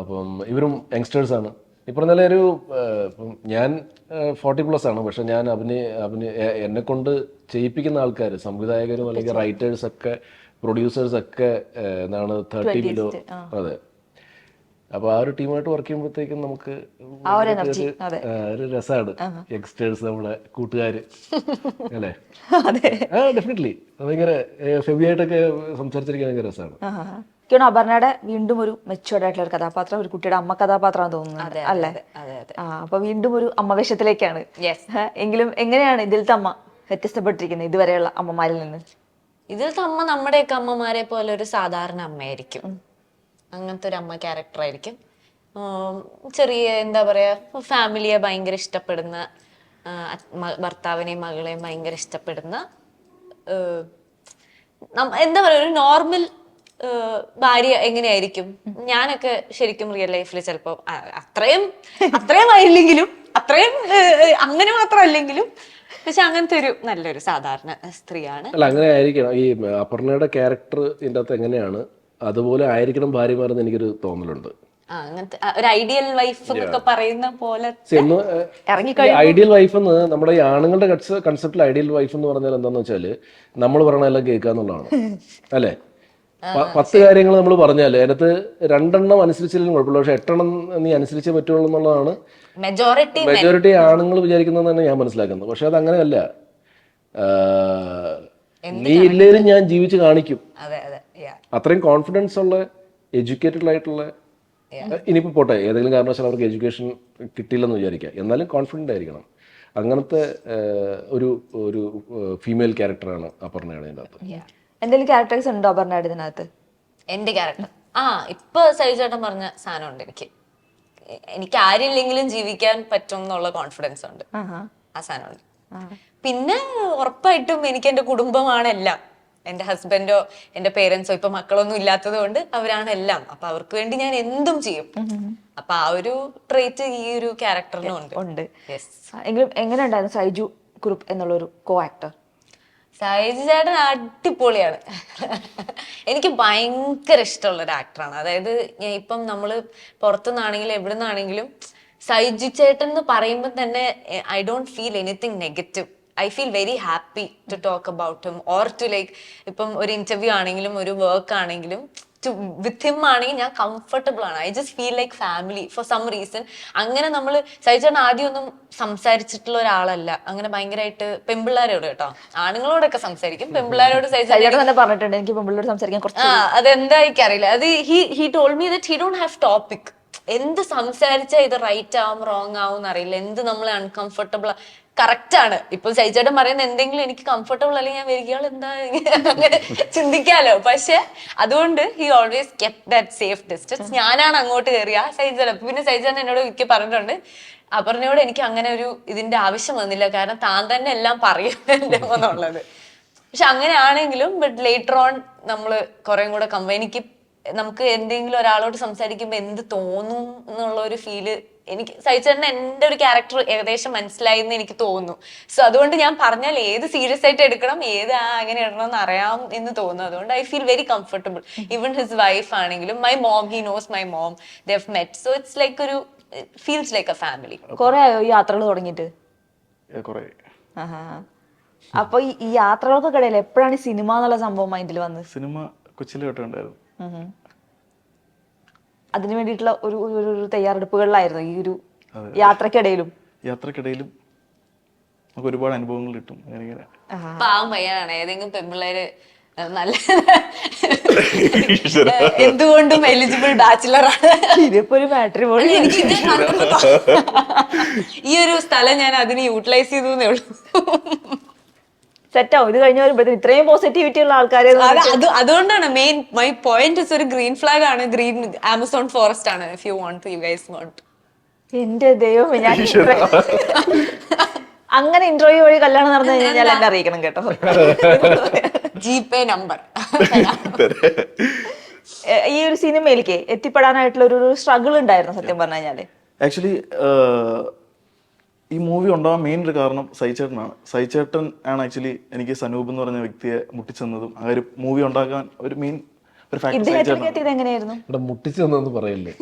അപ്പം ഇവരും യങ്സ്റ്റേഴ്സ് ഈ പറഞ്ഞ ഒരു ഇപ്പം ഞാൻ ഫോർട്ടി പ്ലസ് ആണ്. പക്ഷെ ഞാൻ അഭിനയ അഭിനയ എന്നെ കൊണ്ട് ചെയ്യിപ്പിക്കുന്ന ആൾക്കാർ സംവിധായകരും അല്ലെങ്കിൽ റൈറ്റേഴ്സ് ഒക്കെ പ്രൊഡ്യൂസേഴ്സ് ഒക്കെ എന്താണ് തേർട്ടി ബിലോ അതെ. അപ്പൊ ആ ഒരു ടീമായിട്ട് വർക്ക് ചെയ്യുമ്പോഴത്തേക്കും നമുക്ക് ഒരു രസമാണ് യങ്സ്റ്റേഴ്സ് നമ്മുടെ കൂട്ടുകാര്. അല്ലേ? ഡെഫിനറ്റ്ലി ഭയങ്കര ഫെബിയായിട്ടൊക്കെ സംസാരിച്ചിരിക്കാൻ ഭയങ്കര രസമാണ് എനിക്കാണ് അപർണയുടെ വീണ്ടും ഒരു മെച്ചുവേർഡ് ആയിട്ടുള്ള ഒരു കഥാപാത്രം ഒരു കുട്ടിയുടെ അമ്മ കഥാപാത്രമാണ് തോന്നുന്നത് അല്ലേ? അതെ അതെ ആ അപ്പൊ വീണ്ടും ഒരു അമ്മവേഷത്തിലേക്കാണ് എങ്കിലും എങ്ങനെയാണ് ഇതിലത്തെ അമ്മ വ്യത്യസ്തപ്പെട്ടിരിക്കുന്നത് ഇതുവരെയുള്ള അമ്മമാരിൽ നിന്ന്? ഇതിലത്തെ അമ്മ നമ്മുടെയൊക്കെ അമ്മമാരെ പോലെ ഒരു സാധാരണ അമ്മയായിരിക്കും. അങ്ങനത്തെ ഒരു അമ്മ ക്യാരക്ടർ ആയിരിക്കും. ചെറിയ എന്താ പറയാ ഫാമിലിയെ ഭയങ്കര ഇഷ്ടപ്പെടുന്ന ഭർത്താവിനെയും മകളെയും ഭയങ്കര ഇഷ്ടപ്പെടുന്ന എന്താ പറയാ ഒരു നോർമൽ ഭാര്യ എങ്ങനെയായിരിക്കും? ഞാനൊക്കെ ശരിക്കും റിയൽ ലൈഫിൽ ചിലപ്പോ അത്രയും അത്രയും ആയില്ലെങ്കിലും അത്രയും അങ്ങനെ മാത്രം അല്ലെങ്കിലും പക്ഷെ അങ്ങനത്തെ ഒരു നല്ലൊരു സാധാരണ സ്ത്രീയാണ്. അല്ല അങ്ങനെ ആയിരിക്കണം. ഈ അപർണയുടെ ക്യാരക്ടർ ഇതിന്റെ അകത്ത് എങ്ങനെയാണ് അതുപോലെ ആയിരിക്കണം ഭാര്യമാരെന്ന് എനിക്കൊരു തോന്നലുണ്ട്. അങ്ങനത്തെ ഒരു ഐഡിയൽ വൈഫ് എന്നൊക്കെ പറയുന്ന പോലെ ഐഡിയൽ വൈഫ് എന്ന് നമ്മുടെ ഈ ആണുങ്ങളുടെ കൺസെപ്റ്റിൽ ഐഡിയൽ വൈഫ് എന്ന് പറഞ്ഞാൽ എന്താന്ന് വെച്ചാൽ നമ്മൾ പറയണതെല്ലാം കേൾക്കുക എന്നുള്ളതാണ് അല്ലേ? പത്ത് കാര്യങ്ങൾ നമ്മൾ പറഞ്ഞാൽ അതിനകത്ത് രണ്ടെണ്ണം അനുസരിച്ചില്ലെങ്കിലും കുഴപ്പമില്ല. പക്ഷെ എട്ടെണ്ണം നീ അനുസരിച്ചേ പറ്റുള്ളൂ എന്നുള്ളതാണ് മെജോറിറ്റി മെജോറിറ്റി ആണുങ്ങൾ തന്നെ ഞാൻ മനസ്സിലാക്കുന്നത്. പക്ഷെ അത് അങ്ങനെയല്ല. നീ ഇല്ലേലും ഞാൻ ജീവിച്ച് കാണിക്കും. അത്രയും കോൺഫിഡൻസ് ഉള്ള എഡ്യൂക്കേറ്റഡ് ആയിട്ടുള്ള ഇനിയിപ്പോ പോട്ടെ. ഏതെങ്കിലും കാരണവശാൽ അവർക്ക് എഡ്യൂക്കേഷൻ കിട്ടിയില്ലെന്ന് വിചാരിക്കാം എന്നാലും കോൺഫിഡന്റ് ആയിരിക്കണം. അങ്ങനത്തെ ഒരു ഒരു ഫീമെയിൽ ക്യാരക്ടറാണ് അപർണയാണ് അതിന്റെ അകത്ത് എന്തെങ്കിലും ക്യാരക്ടേഴ്സ് ഉണ്ടോ അപർണയുടെ ഇതിനകത്ത്? എന്റെ ക്യാരക്ടർ ആ ഇപ്പൊ സൈജേട്ടൻ പറഞ്ഞ സാധനം ഉണ്ട് എനിക്ക്. എനിക്ക് ആരില്ലെങ്കിലും ജീവിക്കാൻ പറ്റും എന്നുള്ള കോൺഫിഡൻസ് ഉണ്ട്. ആ സാധനം ഉണ്ട് പിന്നെ ഉറപ്പായിട്ടും എനിക്ക് എന്റെ കുടുംബമാണ് എല്ലാം. എന്റെ ഹസ്ബൻഡോ എന്റെ പേരൻസോ ഇപ്പൊ മക്കളൊന്നും ഇല്ലാത്തത് കൊണ്ട് അവരാണ് എല്ലാം. അപ്പൊ അവർക്ക് വേണ്ടി ഞാൻ എന്തും ചെയ്യും. അപ്പൊ ആ ഒരു ട്രേറ്റ് ഈ ഒരു ക്യാരക്ടറിനും ഉണ്ട്. എങ്ങനെ ഉണ്ടായിരുന്നു സൈജു കുറുപ്പ് എന്നുള്ളൊരു കോ ആക്ടർ സൈജ് ചേട്ടൻ അടിപൊളിയാണ്. എനിക്ക് ഭയങ്കര ഇഷ്ടമുള്ള ഒരു ആക്ടറാണ് അതായത് ഇപ്പം നമ്മൾ പുറത്തുനിന്നാണെങ്കിലും എവിടെ നിന്നാണെങ്കിലും സൈജു ചേട്ടൻ എന്ന് പറയുമ്പോൾ തന്നെ I don't feel anything negative I feel very happy to talk about him or to like ഇപ്പം ഒരു ഇന്റർവ്യൂ ആണെങ്കിലും ഒരു വർക്ക് ആണെങ്കിലും ടു വിത്ത് ഹിം ആണെങ്കിൽ ഞാൻ കംഫർട്ടബിൾ ആണ്. I just feel like family for some reason അങ്ങനെ നമ്മൾ സൈജേട്ടൻ ആദ്യം ഒന്നും സംസാരിച്ചിട്ടുള്ള ഒരാളല്ല. അങ്ങനെ ഭയങ്കരമായിട്ട് പെമ്പിള്ളാരോട് കേട്ടോ. ആണുങ്ങളോടൊക്കെ സംസാരിക്കും. പെമ്പിള്ളാരോട് തന്നെ പറഞ്ഞിട്ടുണ്ട്. എനിക്ക് പെമ്പിള്ളേരോട് സംസാരിക്കാൻ കുറച്ച് അതെന്താ എനിക്കറിയില്ല അത് he he told me that he don't have topic എന്ത് സംസാരിച്ചാൽ ഇത് റൈറ്റ് ആവും റോങ് ആവും എന്നറിയില്ല. എന്ത് നമ്മളെ അൺകംഫർട്ടബിൾ കറക്റ്റ് ആണ്. ഇപ്പൊ സൈജേട്ടൻ പറയുന്ന എന്തെങ്കിലും എനിക്ക് കംഫർട്ടബിൾ അല്ലെങ്കിൽ ഞാൻ വരികയാൾ എന്താ അങ്ങനെ ചിന്തിക്കാലോ. പക്ഷെ അതുകൊണ്ട് he always keep that safe distance ഞാനാണ് അങ്ങോട്ട് കയറിയ സൈജേട്ടൻ. പിന്നെ സൈജേട്ടൻ എന്നോട് മിക്ക പറഞ്ഞിട്ടുണ്ട്. അപർണയോട് എനിക്ക് അങ്ങനെ ഒരു ഇതിന്റെ ആവശ്യം വന്നില്ല. കാരണം താൻ തന്നെ എല്ലാം പറയുന്നുള്ളത് എന്നുള്ളത്. പക്ഷെ അങ്ങനെയാണെങ്കിലും ബട്ട് ലേറ്റർ ഓൺ നമ്മൾ കുറേ കൂടെ കമ്പനിക്ക് നമുക്ക് എന്തെങ്കിലും ഒരാളോട് സംസാരിക്കുമ്പോൾ എന്ത് തോന്നും എന്നുള്ള ഒരു ഫീൽ എനിക്ക് സഹിച്ചേട്ടൻ എന്റെ ഒരു ക്യാരക്ടർ ഏകദേശം മനസ്സിലായി എന്ന് എനിക്ക് തോന്നുന്നു. സോ അതുകൊണ്ട് ഞാൻ പറഞ്ഞാൽ ഏത് സീരിയസ് ആയിട്ട് എടുക്കണം ഏത് ആ അങ്ങനെ ഇടണം എന്ന് അറിയാം എന്ന് തോന്നുന്നു. അതുകൊണ്ട് I feel very comfortable even his wife ആണെങ്കിലും my mom he knows my mom they met so it's like ഒരു ഫീൽസ് ലൈക്ക് എ ഫാമിലി കുറെ ആയോ യാത്രകൾ തുടങ്ങിയിട്ട്. അപ്പൊ ഈ- യാത്രകൾക്കൊക്കെ ഇടയിൽ എപ്പോഴാണ് സിനിമ എന്നുള്ള സംഭവം മൈൻഡിൽ വന്നത്? സിനിമ കൊച്ചിലെ കേട്ടിട്ടുണ്ടായിരുന്നു ഉം. അതിനു വേണ്ടിയിട്ടുള്ള ഒരു ഒരു തയ്യാറെടുപ്പുകളിലായിരുന്നു ഈ ഒരു യാത്രക്കിടയിലും. യാത്രക്കിടയിലും നമുക്ക് ഒരുപാട് അനുഭവങ്ങൾ കിട്ടും. അങ്ങനെ പാവം പയ്യനാണ്. ഏതെങ്കിലും പെൺപിള്ളേര് നല്ല എന്തുകൊണ്ടും എലിജിബിൾ ബാച്ചിലർ ആണ്. ഇതിപ്പോ ഒരു ബാറ്ററി പോലെ എനിക്ക് ഇത് കണ്ടപ്പോ ഈ ഒരു സ്ഥലം ഞാൻ അതിന് യൂട്ടിലൈസ് ചെയ്തു എന്നേ ഉള്ളൂ. സെറ്റ് ആവും ഇത് കഴിഞ്ഞ വരുമ്പോഴത്തേന് ഇത്രയും പോസിറ്റിവിറ്റി ഉള്ള ആൾക്കാരെ അത് അത് അതുകൊണ്ടാണ് മെയിൻ മൈ പോയിന്റ് ഒരു ഗ്രീൻ ഫ്ലാഗ് ആണ് ഗ്രീൻ ആമസോൺ ഫോറസ്റ്റ് ആണ് if you want you guys want എന്റെ ദൈവം ഞാൻ അങ്ങനെ ഇന്റർവ്യൂ വഴി കല്യാണം നടന്നു കഴിഞ്ഞാൽ എന്നെ അറിയിക്കണം കേട്ടോ. ജി പേ നമ്പർ എ, ഈ ഒരു സിനിമയിലേക്ക് എത്തിപ്പെടാനായിട്ടുള്ള ഒരു സ്ട്രഗിൾ ഉണ്ടായിരുന്നു സത്യം പറഞ്ഞു കഴിഞ്ഞാൽ. ആക്ച്വലി ഈ മൂവി ഉണ്ടാവാൻ മെയിൻ ഒരു കാരണം സൈചേട്ടനാണ്. സൈചേട്ടൻ ആണ് ആക്ച്വലി എനിക്ക് സനൂപ് എന്ന് പറഞ്ഞ വ്യക്തിയെ മുട്ടിച്ചെന്നതും ആ ഒരു മൂവി ഉണ്ടാക്കാൻ ഒരു മെയിൻ ഒരു ഫാക്ടർ ഇദ്ദേഹത്തിലേക്ക് എത്തിയത് എങ്ങനെയായിരുന്നു? ഇവിടെ മുട്ടിച്ചു പറയല്ലേ.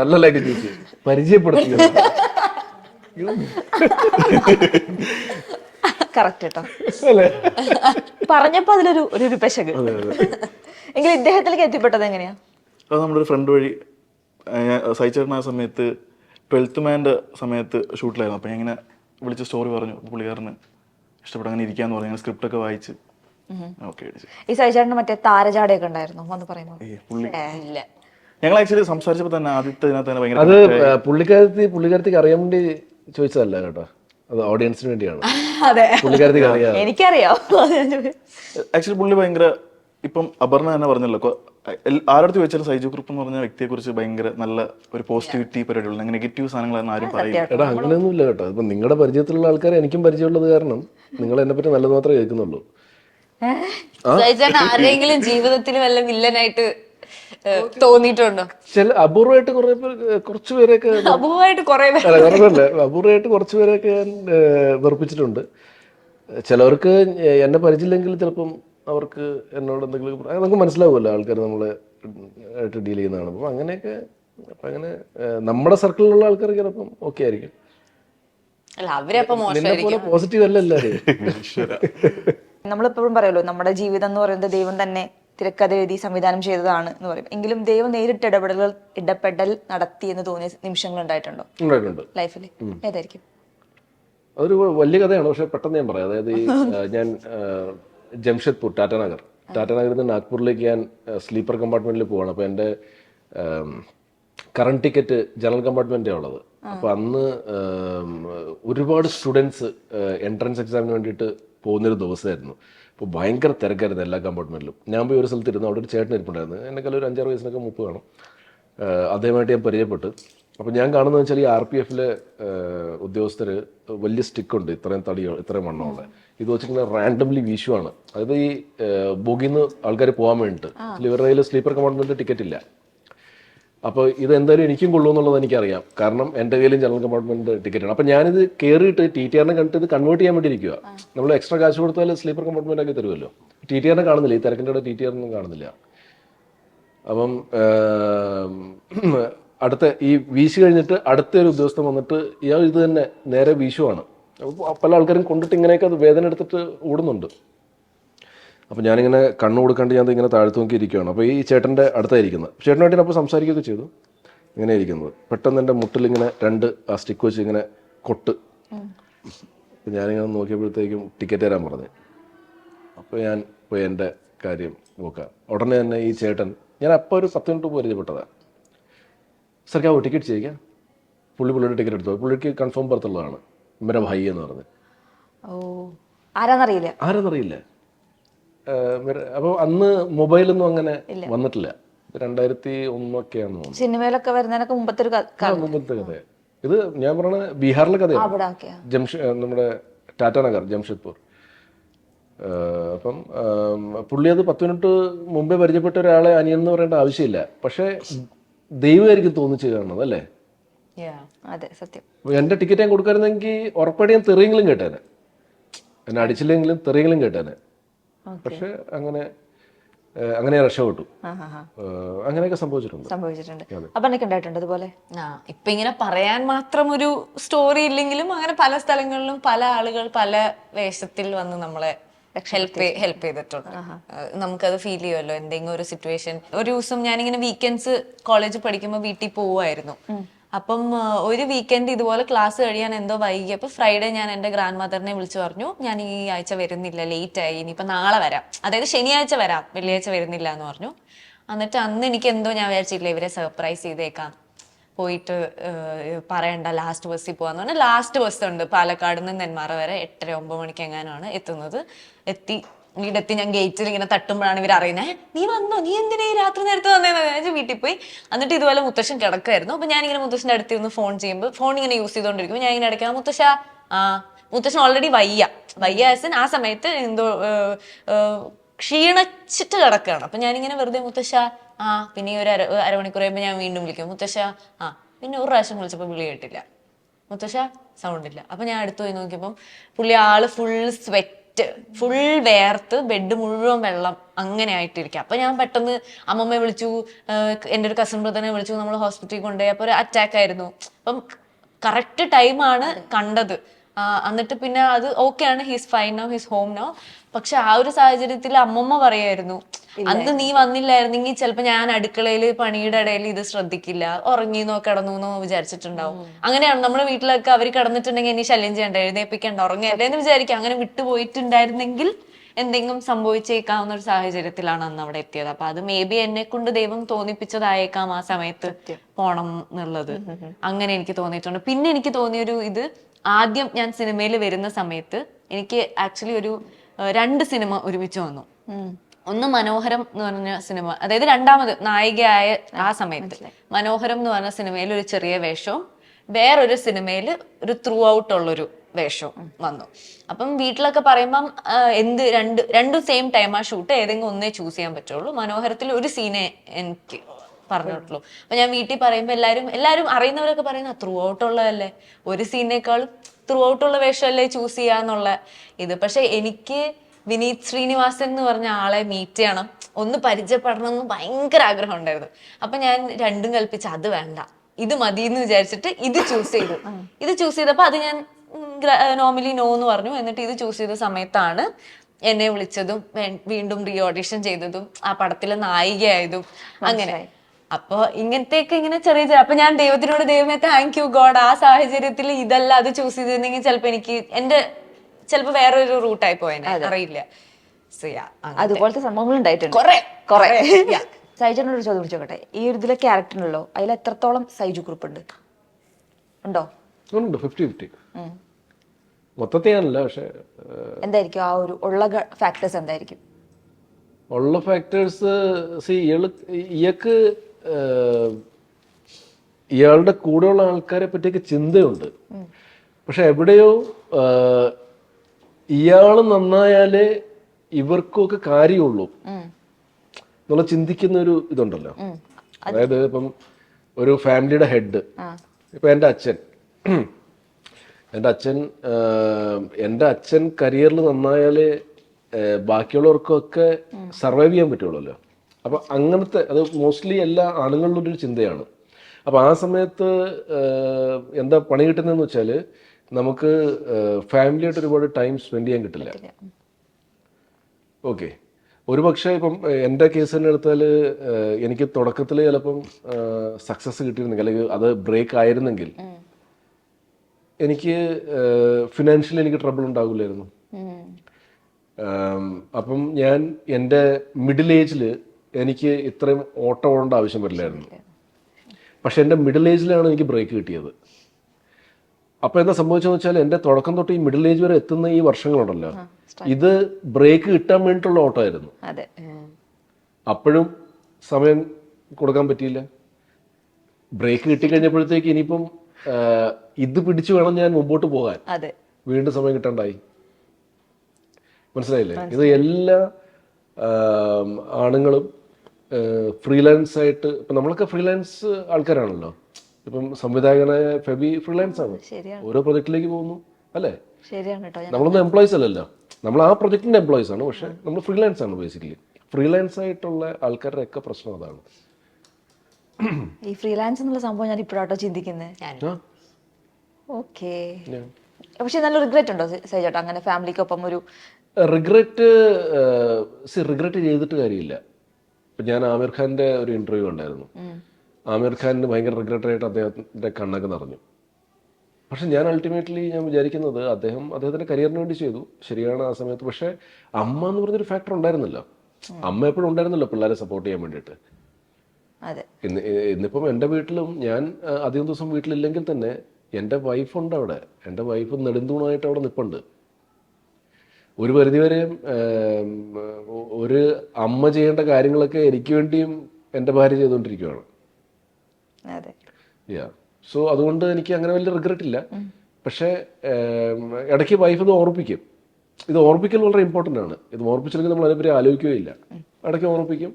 നല്ല ലൈക്ക് ചോദിച്ചു. പരിചയപ്പെടുത്തി കറക്റ്റ് കേട്ടോ. അല്ലേ? പറഞ്ഞപ്പോ അതിലൊരു ഒരു ഒരു പെശക് എങ്കിൽ ഇദ്ദേഹത്തിലേക്ക് എത്തിപ്പെട്ടത് എങ്ങനെയാ? അത് നമ്മുടെ ഒരു ഫ്രണ്ട് വഴി സൈചേട്ടൻ ആ സമയത്ത് ട്വൽത്ത് മാന്റെ സമയത്ത് ഷൂട്ടിലായിരുന്നു അപ്പം ഞാൻ ഇങ്ങനെ വിളിച്ച് സ്റ്റോറി പറഞ്ഞു. അപ്പോൾ പുള്ളിക്കാരന് ഇഷ്ടപ്പെട്ടു അങ്ങനെ ഇരിക്കാന്ന് പറഞ്ഞു. അങ്ങനെ സ്ക്രിപ്റ്റ് ഒക്കെ വായിച്ച്. ഈ സൈചേട്ടന് മറ്റേ താരജാടയൊക്കെ ഉണ്ടായിരുന്നു? വന്ന് പറയുന്നത് പുള്ളി ഇല്ല. ഞങ്ങൾ ആക്ച്വലി സംസാരിച്ചപ്പോൾ തന്നെ ആദ്യത്തെ ഇതിനകത്ത് അത് പുള്ളിക്കാരത്തി പുള്ളിക്കാരത്തിക്ക് അറിയാൻ വേണ്ടി ചോദിച്ചതല്ല കേട്ടോ. അത് ഓഡിയൻസിന് വേണ്ടിയാണ്. പുള്ളിക്കാരത്തിക്ക് അറിയാം. എനിക്കറിയാം. ഞാൻ. ആക്ച്വലി പുള്ളി ഭയങ്കര ഇപ്പം അപർണ തന്നെ പറഞ്ഞല്ലോ ആരടുത്ത് വെച്ചാൽ സൈജു ഗ്രൂപ്പ് എന്ന് പറഞ്ഞ വ്യക്തിയെ കുറിച്ച് ഭയങ്കര നല്ല ഒരു പോസിറ്റിവിറ്റി പരിപാടിയുള്ള നെഗറ്റീവ് സാധനങ്ങളാണ് ആരും പറയില്ല എടാ അങ്ങനെയൊന്നുമില്ല കേട്ടോ. ഇപ്പൊ നിങ്ങളുടെ പരിചയത്തിലുള്ള ആൾക്കാരെ എനിക്കും പരിചയമുള്ളത് കാരണം നിങ്ങൾ എന്നെ പറ്റി നല്ലത് മാത്രമേ കേൾക്കുന്നുള്ളൂ. സൈജേട്ടൻ ആരെങ്കിലും ജീവിതത്തിൽ വല്ല വില്ലനായിട്ട് തോന്നിയിട്ടുണ്ടോ? ചില അപൂർവമായിട്ട് കുറെ കുറച്ചു കുറച്ച് പേരെയൊക്കെ അപൂർവമായിട്ട് കുറെ പേര് അപൂർവമായിട്ട് കുറച്ച് പേരെയൊക്കെ ഞാൻ വെറുപ്പിച്ചിട്ടുണ്ട്. ചിലവർക്ക് എന്നെ പരിചയമില്ലെങ്കിൽ ചിലപ്പം അവർക്ക് എന്നോട് എന്തെങ്കിലും നമുക്ക് മനസ്സിലാവുമല്ലോ ആൾക്കാർ നമ്മളെ ആയിട്ട് ഡീൽ ചെയ്യുന്നതാണ്. അപ്പം അങ്ങനെയൊക്കെ അപ്പം അങ്ങനെ നമ്മുടെ സർക്കിളിലുള്ള ആൾക്കാർ ചിലപ്പം ഓക്കെ ആയിരിക്കും. പോസിറ്റീവ് നമ്മളെപ്പോഴും പറയുമല്ലോ നമ്മുടെ ജീവിതം എന്ന് പറയുന്നത് ദൈവം തന്നെ തിരക്കഥ എഴുതി സംവിധാനം ചെയ്തതാണ് എന്ന് പറയും. എങ്കിലും ദൈവം നേരിട്ട് ഇടപെടലുകൾ ഇടപെടൽ നടത്തി എന്ന് തോന്നിയ നിമിഷങ്ങൾ ഉണ്ടായിട്ടുണ്ടോ? ലൈഫിൽ ഏതായിരിക്കും? അതൊരു വലിയ കഥയാണ് പക്ഷെ പെട്ടെന്ന് ഞാൻ പറയാം. അതായത് ഞാൻ ജംഷഡ്പൂർ ടാറ്റാനഗർ ടാറ്റാനഗറിൽ നിന്ന് നാഗ്പൂരിലേക്ക് ഞാൻ സ്ലീപ്പർ കമ്പാർട്ട്മെന്റിൽ പോവാണ്. അപ്പോൾ എന്റെ കറണ്ട് ടിക്കറ്റ് ജനറൽ കമ്പാർട്ട്മെന്റാണ് ഉള്ളത്. അപ്പോൾ അന്ന് ഒരുപാട് സ്റ്റുഡൻസ് എൻട്രൻസ് എക്സാമിന് വേണ്ടിയിട്ട് പോകുന്നൊരു ദിവസമായിരുന്നു. അപ്പോൾ ഭയങ്കര തിരക്കായിരുന്നു എല്ലാ കമ്പാർട്ട്മെന്റിലും ഞാൻ പോയി ഒരു സ്ഥലത്ത് ഇരുന്നു അവിടെ ഒരു ചേട്ടൻ ഇരിപ്പുണ്ടായിരുന്നു. എന്നെക്കാളും ഒരു അഞ്ചാറ് വയസ്സിനൊക്കെ മുപ്പ് കാണും. അദ്ദേഹമായിട്ട് ഞാൻ പരിചയപ്പെട്ട്. അപ്പോൾ ഞാൻ കാണുന്നത് വെച്ചാൽ ഈ ആർ പി എഫിലെ ഉദ്യോഗസ്ഥർ വലിയ സ്റ്റിക്കുണ്ട് ഇത്രയും തടിയോ ഇത്രയും വണ്ണമുള്ള ഇത് വെച്ചിങ്ങനെ റാൻഡംലി വീശുവാണ്. അതായത് ഈ ബോഗിന്ന് ആൾക്കാർ പോകാൻ വേണ്ടിയിട്ട് ഇവരുടെ കയ്യിൽ സ്ലീപ്പർ കമ്പാർട്ട്മെന്റ് ടിക്കറ്റ് ഇല്ല. അപ്പോൾ ഇത് എന്തായാലും എനിക്കും കൊള്ളൂ എന്നുള്ളത് എനിക്കറിയാം. കാരണം എന്റെ കയ്യിലും ജനറൽ കമ്പാർട്ട്മെന്റ് ടിക്കറ്റ് ആണ്. അപ്പോൾ ഞാനിത് കയറിയിട്ട് ടി ടി ആറിനെ കണ്ടിട്ട് ഇത് കൺവേർട്ട് ചെയ്യാൻ വേണ്ടി ഇരിക്കുക നമ്മൾ എക്സ്ട്രാ കാശ് കൊടുത്താൽ സ്ലീപ്പർ കമ്പാർട്ട്മെന്റ് ആക്കി തരുമല്ലോ ടി ടി ആറിനെ കാണുന്നില്ല. ഈ തിരക്കിന്റെ ടി ടി ആറിനും കാണുന്നില്ല. അപ്പം അടുത്ത ഈ വീശി കഴിഞ്ഞിട്ട് അടുത്ത ഒരു ഉദ്യോഗസ്ഥൻ വന്നിട്ട് ഇയാൾ ഇത് തന്നെ നേരെ വീശുവാണ്. അപ്പോൾ പല ആൾക്കാരും കൊണ്ടിട്ട് ഇങ്ങനെയൊക്കെ അത് വേദന എടുത്തിട്ട് ഓടുന്നുണ്ട്. അപ്പോൾ ഞാനിങ്ങനെ കണ്ണു കൊടുക്കാണ്ട് ഞാൻ ഇങ്ങനെ താഴ്ത്തു നോക്കിയിരിക്കുകയാണ്. അപ്പോൾ ഈ ചേട്ടന്റെ അടുത്തായിരിക്കുന്നത്. ചേട്ടനായിട്ട് ഞാൻ അപ്പോൾ സംസാരിക്കുകയൊക്കെ ചെയ്തു. ഇങ്ങനെ ഇരിക്കുന്നത് പെട്ടെന്ന് എന്റെ മുട്ടിൽ ഇങ്ങനെ രണ്ട് ആ സ്റ്റിക്ക് വെച്ച് ഇങ്ങനെ കൊട്ട്. അപ്പോൾ ഞാനിങ്ങനെ നോക്കിയപ്പോഴത്തേക്കും ടിക്കറ്റ് തരാൻ പറഞ്ഞു. അപ്പോൾ ഞാൻ പോയി എന്റെ കാര്യം നോക്കാം. ഉടനെ തന്നെ ഈ ചേട്ടൻ ഞാൻ അപ്പോൾ ഒരു പത്ത് മിനിറ്റ് പരിചയപ്പെട്ടതാണ് സർക്കാവ് ടിക്കറ്റ് ചെയ്യിക്കാം പുള്ളി പുള്ളിയുടെ ടിക്കറ്റ് എടുത്തു. പുള്ളിക്ക് കൺഫേം ബർത്തുള്ളതാണ് മെര ഭായി എന്ന് പറഞ്ഞ്. ഓ ആരാന്നറിയില്ല? ആരാന്നറിയില്ല. അപ്പോൾ അന്ന് മൊബൈലൊന്നും അങ്ങനെ വന്നിട്ടില്ല. രണ്ടായിരത്തി ഒന്നൊക്കെയാണ് സിനിമയിലൊക്കെ വരുന്നതിനൊക്കെ മുമ്പത്തെ ഒരു മുമ്പത്തെ കഥ ഇത് ഞാൻ പറഞ്ഞ ബീഹാറിലെ കഥയാണ് ജംഷ നമ്മുടെ ടാറ്റാനഗർ ജംഷഡ്പൂർ. അപ്പം പുള്ളി അത് പത്ത് മിനിറ്റ് മുമ്പേ പരിചയപ്പെട്ട ഒരാളെ അനിയൻ എന്ന് പറയേണ്ട ആവശ്യമില്ല. പക്ഷേ ദൈവമായിരിക്കും തോന്നിച്ച് കാണുന്നത് അല്ലേ? അതെ സത്യം. എന്റെ ടിക്കറ്റ് ഞാൻ കൊടുക്കായിരുന്നെങ്കിൽ ഉറപ്പായിട്ട് ഞാൻ തെറിയെങ്കിലും കേട്ടേനെ. എന്നെ അടിച്ചില്ലെങ്കിലും തെറിയെങ്കിലും കേട്ടേനെ. പക്ഷെ അങ്ങനെ അങ്ങനെ രക്ഷപ്പെട്ടു. അങ്ങനെയൊക്കെ സംഭവിച്ചിട്ടുണ്ട്. സംഭവിച്ചിട്ടുണ്ട്. അപ്പൊ ഉണ്ടായിട്ടുണ്ട് അതുപോലെ ആ ഇപ്പൊ ഇങ്ങനെ പറയാൻ മാത്രം ഒരു സ്റ്റോറി ഇല്ലെങ്കിലും അങ്ങനെ പല സ്ഥലങ്ങളിലും പല ആളുകൾ പല വേഷത്തിൽ വന്ന് നമ്മളെ ഹെൽപ്പ് ഹെൽപ്പ് ചെയ്തിട്ടുണ്ട്. നമുക്കത് ഫീൽ ചെയ്യുമല്ലോ എന്തെങ്കിലും ഒരു സിറ്റുവേഷൻ ഒരു ദിവസം ഞാനിങ്ങനെ വീക്കെൻഡ്സ് കോളേജ് പഠിക്കുമ്പോൾ വീട്ടിൽ പോവുമായിരുന്നു. അപ്പം ഒരു വീക്കെൻഡ് ഇതുപോലെ ക്ലാസ് കഴിയാൻ എന്തോ വൈകി. വൈകിയപ്പോൾ ഫ്രൈഡേ ഞാൻ എന്റെ ഗ്രാൻഡ് മദറിനെ വിളിച്ചു പറഞ്ഞു ഞാൻ ഈ ആഴ്ച വരുന്നില്ല ലേറ്റ് ആയി. ഇനിയിപ്പോൾ നാളെ വരാം. അതായത് ശനിയാഴ്ച വരാം വെള്ളിയാഴ്ച വരുന്നില്ല എന്ന് പറഞ്ഞു. എന്നിട്ട് അന്ന് എനിക്ക് എന്തോ ഞാൻ വിചാരിച്ചില്ല ഇവരെ സർപ്രൈസ് ചെയ്തേക്കാം. പോയിട്ട് പറയണ്ട ലാസ്റ്റ് ബസ്സിൽ പോകാന്ന് പറഞ്ഞാൽ ലാസ്റ്റ് ബസ് ഉണ്ട് പാലക്കാട് നിന്ന് നെന്മാറ വരെ എട്ടര ഒമ്പത് മണിക്ക് എങ്ങാനാണ് എത്തുന്നത്. എത്തി വീടെത്തി ഞാൻ ഗേറ്റിൽ ഇങ്ങനെ തട്ടുമ്പോഴാണ് ഇവർ അറിയുന്നത് നീ വന്നോ? നീ എന്തിനാ ഈ രാത്രി നേരത്തെ വന്നേന്ന് വീട്ടിൽ പോയി. എന്നിട്ട് ഇതുപോലെ മുത്തശ്ശൻ കിടക്കായിരുന്നു അപ്പൊ ഞാനിങ്ങനെ മുത്തശ്ശന്റെ അടുത്തിരുന്ന് ഫോൺ ചെയ്യുമ്പോൾ ഫോൺ ഇങ്ങനെ യൂസ് ചെയ്തുകൊണ്ടിരിക്കുമ്പോൾ ഞാൻ ഇങ്ങനെ ഇടയ്ക്കാ മുത്തശ്ശ ആ മുത്തശ്ശൻ ഓൾറെഡി വയ്യ. വയ്യ ആസിൻ ആ സമയത്ത് എന്തോ ക്ഷീണിച്ചിട്ട് കിടക്കുകയാണ്. അപ്പം ഞാനിങ്ങനെ വെറുതെ മുത്തശ്ശ ആ പിന്നെ ഒരു അര അരമണിക്കൂർ കഴിയുമ്പോൾ ഞാൻ വീണ്ടും വിളിക്കും. മുത്തശ്ശ ആ പിന്നെ ഒരു പ്രാവശ്യം വിളിച്ചപ്പോൾ വിളി കേട്ടില്ല. മുത്തശ്ശ സൗണ്ട് ഇല്ല. അപ്പൊ ഞാൻ അടുത്ത് പോയി നോക്കിയപ്പം പുള്ളി ആൾ full sweat full worth bed മുഴുവൻ വെള്ളം അങ്ങനെ ആയിട്ടിരിക്കുക അപ്പൊ ഞാൻ പെട്ടെന്ന് അമ്മമ്മയെ വിളിച്ചു എന്റെ ഒരു കസിൻ ബ്രദറിനെ വിളിച്ചു നമ്മൾ ഹോസ്പിറ്റലിൽ കൊണ്ടുപോയി. അപ്പൊ ഒരു അറ്റാക്ക് ആയിരുന്നു. അപ്പം കറക്റ്റ് ടൈമാണ് കണ്ടത്. എന്നിട്ട് പിന്നെ അത് ഓക്കെ ആണ് he's fine no he's home no പക്ഷെ ആ ഒരു സാഹചര്യത്തിൽ അമ്മമ്മ പറയായിരുന്നു അന്ന് നീ വന്നില്ലായിരുന്നെങ്കിൽ ചിലപ്പോ ഞാൻ അടുക്കളയിൽ പണിയുടെ ഇടയിൽ ഇത് ശ്രദ്ധിക്കില്ല ഉറങ്ങി ഉറങ്ങിന്നോ കിടന്നു വിചാരിച്ചിട്ടുണ്ടാവും. അങ്ങനെയാണ് നമ്മുടെ വീട്ടിലൊക്കെ അവർ കിടന്നിട്ടുണ്ടെങ്കിൽ ഇനി ശല്യം ചെയ്യണ്ട എഴുന്നേപ്പിക്കണ്ട ഉറങ്ങല്ലേ എന്ന് വിചാരിക്കും. അങ്ങനെ വിട്ടുപോയിട്ടുണ്ടായിരുന്നെങ്കിൽ എന്തെങ്കിലും സംഭവിച്ചേക്കാവുന്ന ഒരു സാഹചര്യത്തിലാണ് അന്ന് അവിടെ എത്തിയത്. അപ്പൊ അത് മേ ബി എന്നെ കൊണ്ട് ദൈവം തോന്നിപ്പിച്ചതായേക്കാം ആ സമയത്ത് പോണം എന്നുള്ളത്. അങ്ങനെ എനിക്ക് തോന്നിയിട്ടുണ്ട്. പിന്നെ എനിക്ക് തോന്നിയൊരു ഇത് ആദ്യം ഞാൻ സിനിമയിൽ വരുന്ന സമയത്ത് എനിക്ക് ആക്ച്വലി ഒരു രണ്ട് സിനിമ ഒരുമിച്ച് വന്നു. ഒന്ന് മനോഹരം എന്ന് പറഞ്ഞ സിനിമ അതായത് രണ്ടാമത് നായികയായ ആ സമയത്ത്. മനോഹരം എന്ന് പറഞ്ഞ സിനിമയിൽ ഒരു ചെറിയ വേഷവും വേറൊരു സിനിമയിൽ ഒരു ത്രൂ ഔട്ട് ഉള്ളൊരു വേഷവും വന്നു. അപ്പം വീട്ടിലൊക്കെ പറയുമ്പം എന്ത് രണ്ട് രണ്ടും സെയിം ടൈം ആ ഷൂട്ട് ഏതെങ്കിലും ഒന്നേ ചൂസ് ചെയ്യാൻ പറ്റുള്ളൂ. മനോഹരത്തിൽ ഒരു സീനെ എനിക്ക് പറഞ്ഞിട്ടുള്ളൂ. അപ്പൊ ഞാൻ വീട്ടിൽ പറയുമ്പോൾ എല്ലാരും എല്ലാരും അറിയുന്നവരൊക്കെ പറയുന്ന ത്രൂ ഔട്ട് ഉള്ളതല്ലേ? ഒരു സീനേക്കാളും ത്രൂ ഔട്ട് ഉള്ള വേഷമല്ലേ ചൂസ് ചെയ്യാന്നുള്ള ഇത്. പക്ഷെ എനിക്ക് വിനീത് ശ്രീനിവാസൻ എന്ന് പറഞ്ഞ ആളെ മീറ്റ് ചെയ്യണം. ഒന്ന് പരിചയപ്പെടണം എന്ന് ഭയങ്കര ആഗ്രഹം ഉണ്ടായിരുന്നു. അപ്പൊ ഞാൻ രണ്ടും കൽപ്പിച്ച് അത് വേണ്ട. ഇത് മതി എന്ന് വിചാരിച്ചിട്ട് ഇത് ചൂസ് ചെയ്തു. ഇത് ചൂസ് ചെയ്തപ്പോ അത് ഞാൻ നോർമലി നോ എന്ന് പറഞ്ഞു. എന്നിട്ട് ഇത് ചൂസ് ചെയ്ത സമയത്താണ് എന്നെ വിളിച്ചതും വീണ്ടും റീ ഓഡിഷൻ ചെയ്തതും ആ പടത്തിലെ നായികയായതും അങ്ങനെ. അപ്പൊ ഇങ്ങനത്തെയൊക്കെ ഇങ്ങനെ ചെറിയ ചെറിയ അപ്പൊ ഞാൻ ദൈവത്തിനോട് ദൈവമേ താങ്ക് യു ഗോഡ് ആ സാഹചര്യത്തിൽ ഇതല്ല അത് ചൂസ് ചെയ്തിരുന്നെങ്കിൽ ചിലപ്പോ എനിക്ക് എന്റെ ചിലപ്പോ വേറൊരു റൂട്ടായി പോയേനെ. അറിയില്ല. അതുപോലത്തെ സംഭവങ്ങൾ ഉണ്ടായിട്ടുണ്ട്. കൊറേ കൊറേ. Yeah. സൈജനോട് ഒരു ചോദ്യം ചോദിച്ചോട്ടെ. ഈ ഒരു ഇതിലെ ക്യാരക്ടർ ഉണ്ടല്ലോ അതിൽ എത്രത്തോളം സൈജു ഗ്രൂപ്പ് ഉണ്ട്? ഉണ്ടോ ഉണ്ട്. ഫിഫ്റ്റി ഫിഫ്റ്റി പക്ഷെ എന്തായിരിക്കും? ആ ഒരു ഉള്ള ഫാക്ടേഴ്സ് എന്തായിരിക്കും? ഉള്ള ഫാക്ടേഴ്സ് ഇയാൾക്ക് ഇയാളുടെ കൂടെയുള്ള ആൾക്കാരെ പറ്റിയൊക്കെ ചിന്തയുണ്ട്. പക്ഷെ എവിടെയോ ഇയാൾ ഇയാൾ നന്നായാലേ ഇവർക്കൊക്കെ കാര്യമുള്ളൂ. എന്നുള്ള ചിന്തിക്കുന്ന ഒരു ഇതുണ്ടല്ലോ അതായത് ഇപ്പം ഒരു ഫാമിലിയുടെ ഹെഡ്. ഇപ്പൊ എന്റെ അച്ഛൻ. എന്റെ അച്ഛൻ എന്റെ അച്ഛൻ കരിയറിൽ നന്നായാലേ ബാക്കിയുള്ളവർക്കൊക്കെ സർവൈവ് ചെയ്യാൻ പറ്റുള്ളൂല്ലോ. അപ്പൊ അങ്ങനത്തെ അത് മോസ്റ്റ്ലി എല്ലാ ആണുങ്ങളിലും ഒരു ചിന്തയാണ്. അപ്പോൾ ആ സമയത്ത് എന്താ പണി കിട്ടുന്നതെന്ന് വെച്ചാൽ നമുക്ക് ഫാമിലിയായിട്ട് ഒരുപാട് ടൈം സ്പെൻഡ് ചെയ്യാൻ കിട്ടില്ല. ഓക്കെ ഒരു പക്ഷേ ഇപ്പം എന്റെ കേസ് തന്നെ എടുത്താൽ എനിക്ക് തുടക്കത്തിൽ ചിലപ്പം സക്സസ് കിട്ടിയിരുന്നെങ്കിൽ അല്ലെങ്കിൽ അത് ബ്രേക്ക് ആയിരുന്നെങ്കിൽ എനിക്ക് ഫിനാൻഷ്യലി എനിക്ക് ട്രബിൾ ഉണ്ടാകില്ലായിരുന്നു അപ്പം ഞാൻ എന്റെ മിഡിൽ ഏജിൽ എനിക്ക് ഇത്രയും ഓട്ടം ഓടേണ്ട ആവശ്യം വരില്ലായിരുന്നു. പക്ഷെ എന്റെ മിഡിൽ ഏജിലാണ് എനിക്ക് ബ്രേക്ക് കിട്ടിയത്. അപ്പോൾ എന്താ സംഭവിച്ചതെന്ന് വെച്ചാൽ എന്റെ തുടക്കം തൊട്ട് ഈ മിഡിൽ ഏജ് വരെ എത്തുന്ന ഈ വർഷങ്ങളുണ്ടല്ലോ ഇത് ബ്രേക്ക് കിട്ടാൻ വേണ്ടിയിട്ടുള്ള ഓട്ടമായിരുന്നു. അപ്പോഴും സമയം കൊടുക്കാൻ പറ്റിയില്ല. ബ്രേക്ക് കിട്ടിക്കഴിഞ്ഞപ്പോഴത്തേക്ക് ഇനിയിപ്പം ഇത് പിടിച്ചു വേണം ഞാൻ മുമ്പോട്ട് പോകാൻ. വീണ്ടും സമയം കിട്ടണ്ടായി. മനസ്സിലായില്ലേ? ഇത് എല്ലാ ആണുങ്ങളും ഫ്രീലാൻസ് ആയിട്ട് ഇപ്പം നമ്മളൊക്കെ ഫ്രീലാൻസ് ആൾക്കാരാണല്ലോ. ഇപ്പം സംവിധായകനായ ഫെബി ഫ്രീലാൻസ് ആണ് ഓരോ പ്രൊജക്റ്റിലേക്ക് പോകുന്നു അല്ലേ? നമ്മളൊന്നും എംപ്ലോയീസ് അല്ലല്ലോ. നമ്മൾ ആ പ്രൊജക്ടിന്റെ എംപ്ലോയീസ് ആണ് പക്ഷെ നമ്മൾ ഫ്രീലാൻസ് ആണ് ബേസിക്കലി ഫ്രീലാൻസ് ആയിട്ടുള്ള ആൾക്കാരുടെ ഒക്കെ പ്രശ്നം അതാണ്. ഈ ഫ്രീലാൻസ് എന്നുള്ള സംഭവം ഞാൻ ഇപ്പോഴാട്ടോ ചിന്തിക്കുന്നത് ഓക്കെ. പക്ഷെ നല്ല റിഗ്രറ്റ് ഉണ്ടോ സൈജേട്ടാ? അങ്ങനെ ഫാമിലിക്കൊപ്പം ഒരു റിഗ്രറ്റ് സി റിഗ്രറ്റ് ചെയ്തിട്ട് കാര്യമില്ല. ഇപ്പം ഞാൻ ആമിർ ഖാന്റെ ഒരു ഇന്റർവ്യൂ ഉണ്ടായിരുന്നു ആമിർ ഖാനിന് ഭയങ്കര റിഗ്രറ്റ് ആയിട്ട് അദ്ദേഹത്തിന്റെ കണ്ണൊക്കെ നിറഞ്ഞു. പക്ഷെ ഞാൻ അൾട്ടിമേറ്റ്ലി ഞാൻ വിചാരിക്കുന്നത് അദ്ദേഹം അദ്ദേഹത്തിന്റെ കരിയറിന് വേണ്ടി ചെയ്തു. ശരിയാണ് ആ സമയത്ത്. പക്ഷെ അമ്മ എന്ന് പറഞ്ഞൊരു ഫാക്ടർ ഉണ്ടായിരുന്നല്ലോ. അമ്മ എപ്പോഴും ഉണ്ടായിരുന്നല്ലോ പിള്ളേരെ സപ്പോർട്ട് ചെയ്യാൻ വേണ്ടിയിട്ട്. അതെ. ഇന്ന് ഇന്നിപ്പം എന്റെ വീട്ടിലും ഞാൻ അധികം ദിവസം വീട്ടിലില്ലെങ്കിൽ തന്നെ എന്റെ വൈഫ് ഉണ്ട് അവിടെ. എന്റെ വൈഫ് നെടുന്തൂണായിട്ട് അവിടെ നിൽപ്പുണ്ട് ഒരു പരിധിവരെയും ഒരു അമ്മ ചെയ്യേണ്ട കാര്യങ്ങളൊക്കെ എനിക്ക് വേണ്ടിയും എന്റെ ഭാര്യ ചെയ്തുകൊണ്ടിരിക്കുകയാണ് യാ സോ അതുകൊണ്ട് എനിക്ക് അങ്ങനെ വലിയ റിഗ്രറ്റ് ഇല്ല. പക്ഷേ ഇടയ്ക്ക് വൈഫ് ഇത് ഓർപ്പിക്കും ഇത് ഓർപ്പിക്കൽ വളരെ ഇമ്പോർട്ടന്റ് ആണ്. ഇത് ഓർപ്പിച്ചില്ലെങ്കിൽ നമ്മൾ അതിനെപ്പറ്റി ആലോചിക്കുകയില്ല. ഇടയ്ക്ക് ഓർപ്പിക്കും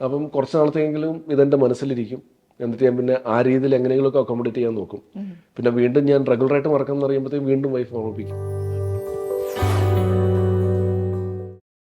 അപ്പം കുറച്ച് നാളത്തെങ്കിലും ഇതെന്റെ മനസ്സിലിരിക്കും. എന്നിട്ട് ഞാൻ പിന്നെ ആ രീതിയിൽ എങ്ങനെയെങ്കിലുമൊക്കെ അക്കോമഡേറ്റ് ചെയ്യാൻ നോക്കും. പിന്നെ വീണ്ടും ഞാൻ റെഗുലറായിട്ട് മറക്കാമെന്ന് അറിയുമ്പോഴത്തേക്കും വീണ്ടും വൈഫ് ഓർമ്മിപ്പിക്കും.